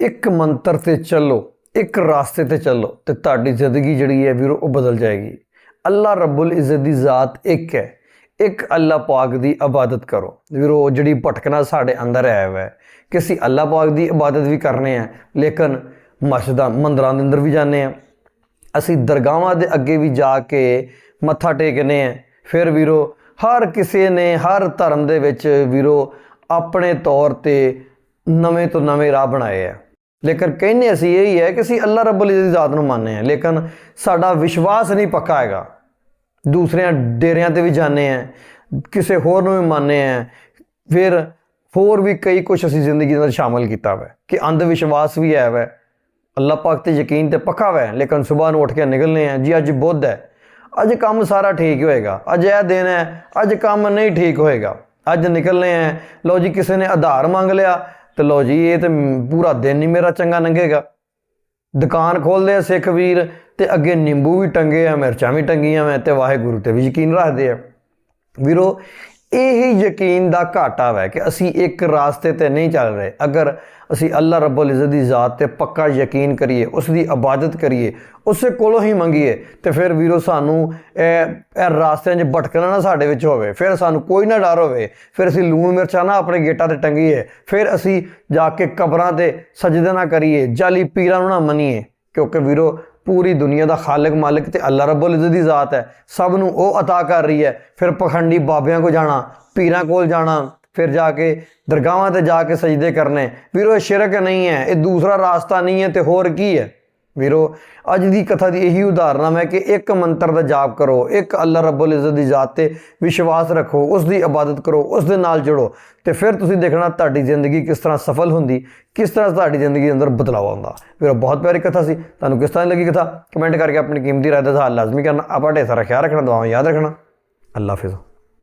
ਇੱਕ ਮੰਤਰ ਤੇ ਚੱਲੋ, ਇੱਕ ਰਾਸਤੇ ਤੇ ਚੱਲੋ ਤੇ ਤੁਹਾਡੀ ਜ਼ਿੰਦਗੀ ਜਿਹੜੀ ਹੈ ਵੀਰੋ, ਉਹ ਬਦਲ ਜਾਏਗੀ। ਅੱਲਾ ਰੱਬੁਲ ਇਜ਼ਤ ਦੀ ਜ਼ਾਤ ਇੱਕ ਹੈ। ਇੱਕ ਅੱਲਾ ਪਾਕ ਦੀ ਇਬਾਦਤ ਕਰੋ। ਵੀਰੋ ਜਿਹੜੀ ਭਟਕਣਾ ਸਾਡੇ ਅੰਦਰ ਆਇਆ ਹੋਇਆ ਹੈ ਕਿ ਅਸੀਂ ਅੱਲਾ ਪਾਕ ਦੀ ਇਬਾਦਤ ਵੀ ਕਰਨੇ ਆ, ਲੇਕਿਨ ਮਸਜਿਦਾਂ, ਮੰਦਰਾਂ ਦੇ ਅੰਦਰ ਵੀ ਜਾਂਦੇ ਆ। ਅਸੀਂ ਦਰਗਾਹਾਂ ਦੇ ਅੱਗੇ ਵੀ ਜਾ ਕੇ ਮੱਥਾ ਟੇਕਨੇ ਆ। ਫਿਰ ਵੀਰੋ, ਹਰ ਕਿਸੇ ਨੇ ਹਰ ਧਰਮ ਦੇ ਵਿੱਚ ਵੀਰੋ, ਆਪਣੇ ਤੌਰ ਤੇ ਨਵੇਂ ਤੋਂ ਨਵੇਂ ਰਾਹ ਬਣਾਏ ਆ। ਲੇਕਿਨ ਕਹਿੰਦੇ ਅਸੀਂ ਇਹ ਹੀ ਹੈ ਕਿ ਅਸੀਂ ਅੱਲਾ ਰੱਬੁਲ ਇਜ਼ਤ ਦੀ ਜ਼ਾਤ ਨੂੰ ਮੰਨਦੇ ਆ। ਲੇਕਿਨ ਸਾਡਾ ਵਿਸ਼ਵਾਸ ਨਹੀਂ ਪੱਕਾ ਹੈਗਾ। ਦੂਸਰਿਆਂ ਡੇਰਿਆਂ ਤੇ ਵੀ ਜਾਂਦੇ ਆ। ਕਿਸੇ ਹੋਰ ਨੂੰ ਵੀ ਮੰਨਦੇ ਆ। ਫਿਰ ਹੋਰ ਵੀ ਕਈ ਕੁਝ ਅਸੀਂ ਜ਼ਿੰਦਗੀ ਦੇ ਅੰਦਰ ਸ਼ਾਮਲ ਕੀਤਾ ਹੋਇਆ ਕਿ ਅੰਧ ਵਿਸ਼ਵਾਸ ਵੀ ਹੈ ਵੈ। ਅੱਲਾਹ ਪਾਕ ਤੇ ਯਕੀਨ ਤੇ ਪੱਕਾ ਵੈ, ਲੇਕਿਨ ਸਵੇਰ ਨੂੰ ਉੱਠ ਕੇ ਨਿਕਲਨੇ ਆ, ਜੀ ਅੱਜ ਬੁੱਧ ਹੈ, ਅੱਜ ਕੰਮ ਸਾਰਾ ਠੀਕ ਹੋਏਗਾ, ਅੱਜ ਇਹ ਦਿਨ ਹੈ, ਅੱਜ ਕੰਮ ਨਹੀਂ ਠੀਕ ਹੋਏਗਾ, ਅੱਜ ਨਿਕਲਨੇ ਆ, ਲਓ ਜੀ ਕਿਸੇ ਨੇ ਆਧਾਰ ਮੰਗ ਲਿਆ, ਤੇ ਲਓ ਜੀ ਇਹ ਤੇ ਪੂਰਾ ਦਿਨ ਹੀ ਮੇਰਾ ਚੰਗਾ ਲੰਘੇਗਾ। ਦੁਕਾਨ ਖੋਲਦੇ ਆ ਸਿੱਖ ਵੀਰ, ਤੇ ਅੱਗੇ ਨਿੰਬੂ ਵੀ ਟੰਗੇ ਆ, ਮਿਰਚਾਂ ਵੀ ਟੰਗੀਆਂ ਮੈਂ ਤੇ ਵਾਹਿਗੁਰੂ ਤੇ ਵੀ ਯਕੀਨ ਰੱਖਦੇ ਆ। ਵੀਰੋ ਇਹ ਯਕੀਨ ਦਾ ਘਾਟਾ ਹੈ ਕਿ ਅਸੀਂ ਇੱਕ ਰਾਸਤੇ ਤੇ ਨਹੀਂ ਚੱਲ ਰਹੇ। ਅਗਰ ਅਸੀਂ ਅੱਲਾ ਰੱਬੁਲ ਇੱਜ਼ਤ ਦੀ ਜ਼ਾਤ ਤੇ ਪੱਕਾ ਯਕੀਨ ਕਰੀਏ, ਉਸ ਦੀ ਇਬਾਦਤ ਕਰੀਏ, ਉਸੇ ਕੋਲੋਂ ਹੀ ਮੰਗੀਏ, ਤੇ ਫਿਰ ਵੀਰੋ ਸਾਨੂੰ ਇਹ ਇਹ ਰਾਸਤਿਆਂ 'ਚ ਭਟਕਣਾ ਨਾ ਸਾਡੇ ਵਿੱਚ ਹੋਵੇ। ਫਿਰ ਸਾਨੂੰ ਕੋਈ ਨਾ ਡਰ ਹੋਵੇ। ਫਿਰ ਅਸੀਂ ਲੂਣ ਮਿਰਚਾਂ ਨਾ ਆਪਣੇ ਗੇਟਾਂ ਤੇ ਟੰਗੀਏ। ਫਿਰ ਅਸੀਂ ਜਾ ਕੇ ਕਬਰਾਂ ਤੇ ਸਜਦੇ ਨਾ ਕਰੀਏ। ਜਾਲੀ ਪੀਰਾਂ ਨੂੰ ਨਾ ਮੰਨੀਏ। ਕਿਉਂਕਿ ਵੀਰੋ ਪੂਰੀ ਦੁਨੀਆ ਦਾ ਖਾਲਕ ਮਾਲਕ ਤੇ ਅੱਲਾ ਰੱਬੁਲ ਇੱਜ਼ਤ ਦੀ ਜ਼ਾਤ ਹੈ ਸਭ ਨੂੰ ਉਹ عطا ਕਰ ਰਹੀ ਹੈ ਫਿਰ ਪਖੰਡੀ ਬਾਬਿਆਂ ਕੋ ਜਾਣਾ ਪੀਰਾਂ ਕੋਲ ਜਾਣਾ ਫਿਰ ਜਾ ਕੇ ਦਰਗਾਹਾਂ ਤੇ ਜਾ ਕੇ ਸਜਦੇ ਕਰਨੇ ਵੀਰੋ ਇਹ ਸ਼ਿਰਕ ਨਹੀਂ ਹੈ ਇਹ ਦੂਸਰਾ ਰਾਸਤਾ ਨਹੀਂ ਹੈ ਤੇ ਹੋਰ ਕੀ ਹੈ ਵੀਰੋ, ਅੱਜ ਦੀ ਕਥਾ ਦੀ ਇਹੀ ਉਦਾਹਰਨ ਹੈ ਕਿ ਇੱਕ ਮੰਤਰ ਦਾ ਜਾਪ ਕਰੋ, ਇੱਕ ਅੱਲਾ ਰੱਬੁਲ ਇੱਜ਼ਤ ਦੀ ਜ਼ਾਤ ਤੇ ਵਿਸ਼ਵਾਸ ਰੱਖੋ ਉਸ ਦੀ ਇਬਾਦਤ ਕਰੋ ਉਸ ਦੇ ਨਾਲ ਜੁੜੋ ਤੇ ਫਿਰ ਤੁਸੀਂ ਦੇਖਣਾ ਤੁਹਾਡੀ ਜ਼ਿੰਦਗੀ ਕਿਸ ਤਰ੍ਹਾਂ ਸਫਲ ਹੁੰਦੀ, ਕਿਸ ਤਰ੍ਹਾਂ ਤੁਹਾਡੀ ਜ਼ਿੰਦਗੀ ਦੇ ਅੰਦਰ ਬਦਲਾਅ ਆਉਂਦਾ। ਵੀਰੋ, ਬਹੁਤ ਪਿਆਰੀ ਕਥਾ ਸੀ। ਤੁਹਾਨੂੰ ਕਿਸ ਤਰ੍ਹਾਂ ਲੱਗੀ ਕਥਾ? ਕਮੈਂਟ ਕਰਕੇ ਆਪਣੀ ਕੀਮਤੀ ਰਾਏ ਦਾ ਹਾਲ ਲਾਜ਼ਮੀ ਕਰਨਾ। ਆਪਾਂ ਢੇਰ ਸਾਰਾ ਖਿਆਲ ਰੱਖਣਾ, ਦੁਆਵਾਂ ਯਾਦ ਰੱਖਣਾ। ਅੱਲਾ ਹਾਫਿਜ਼।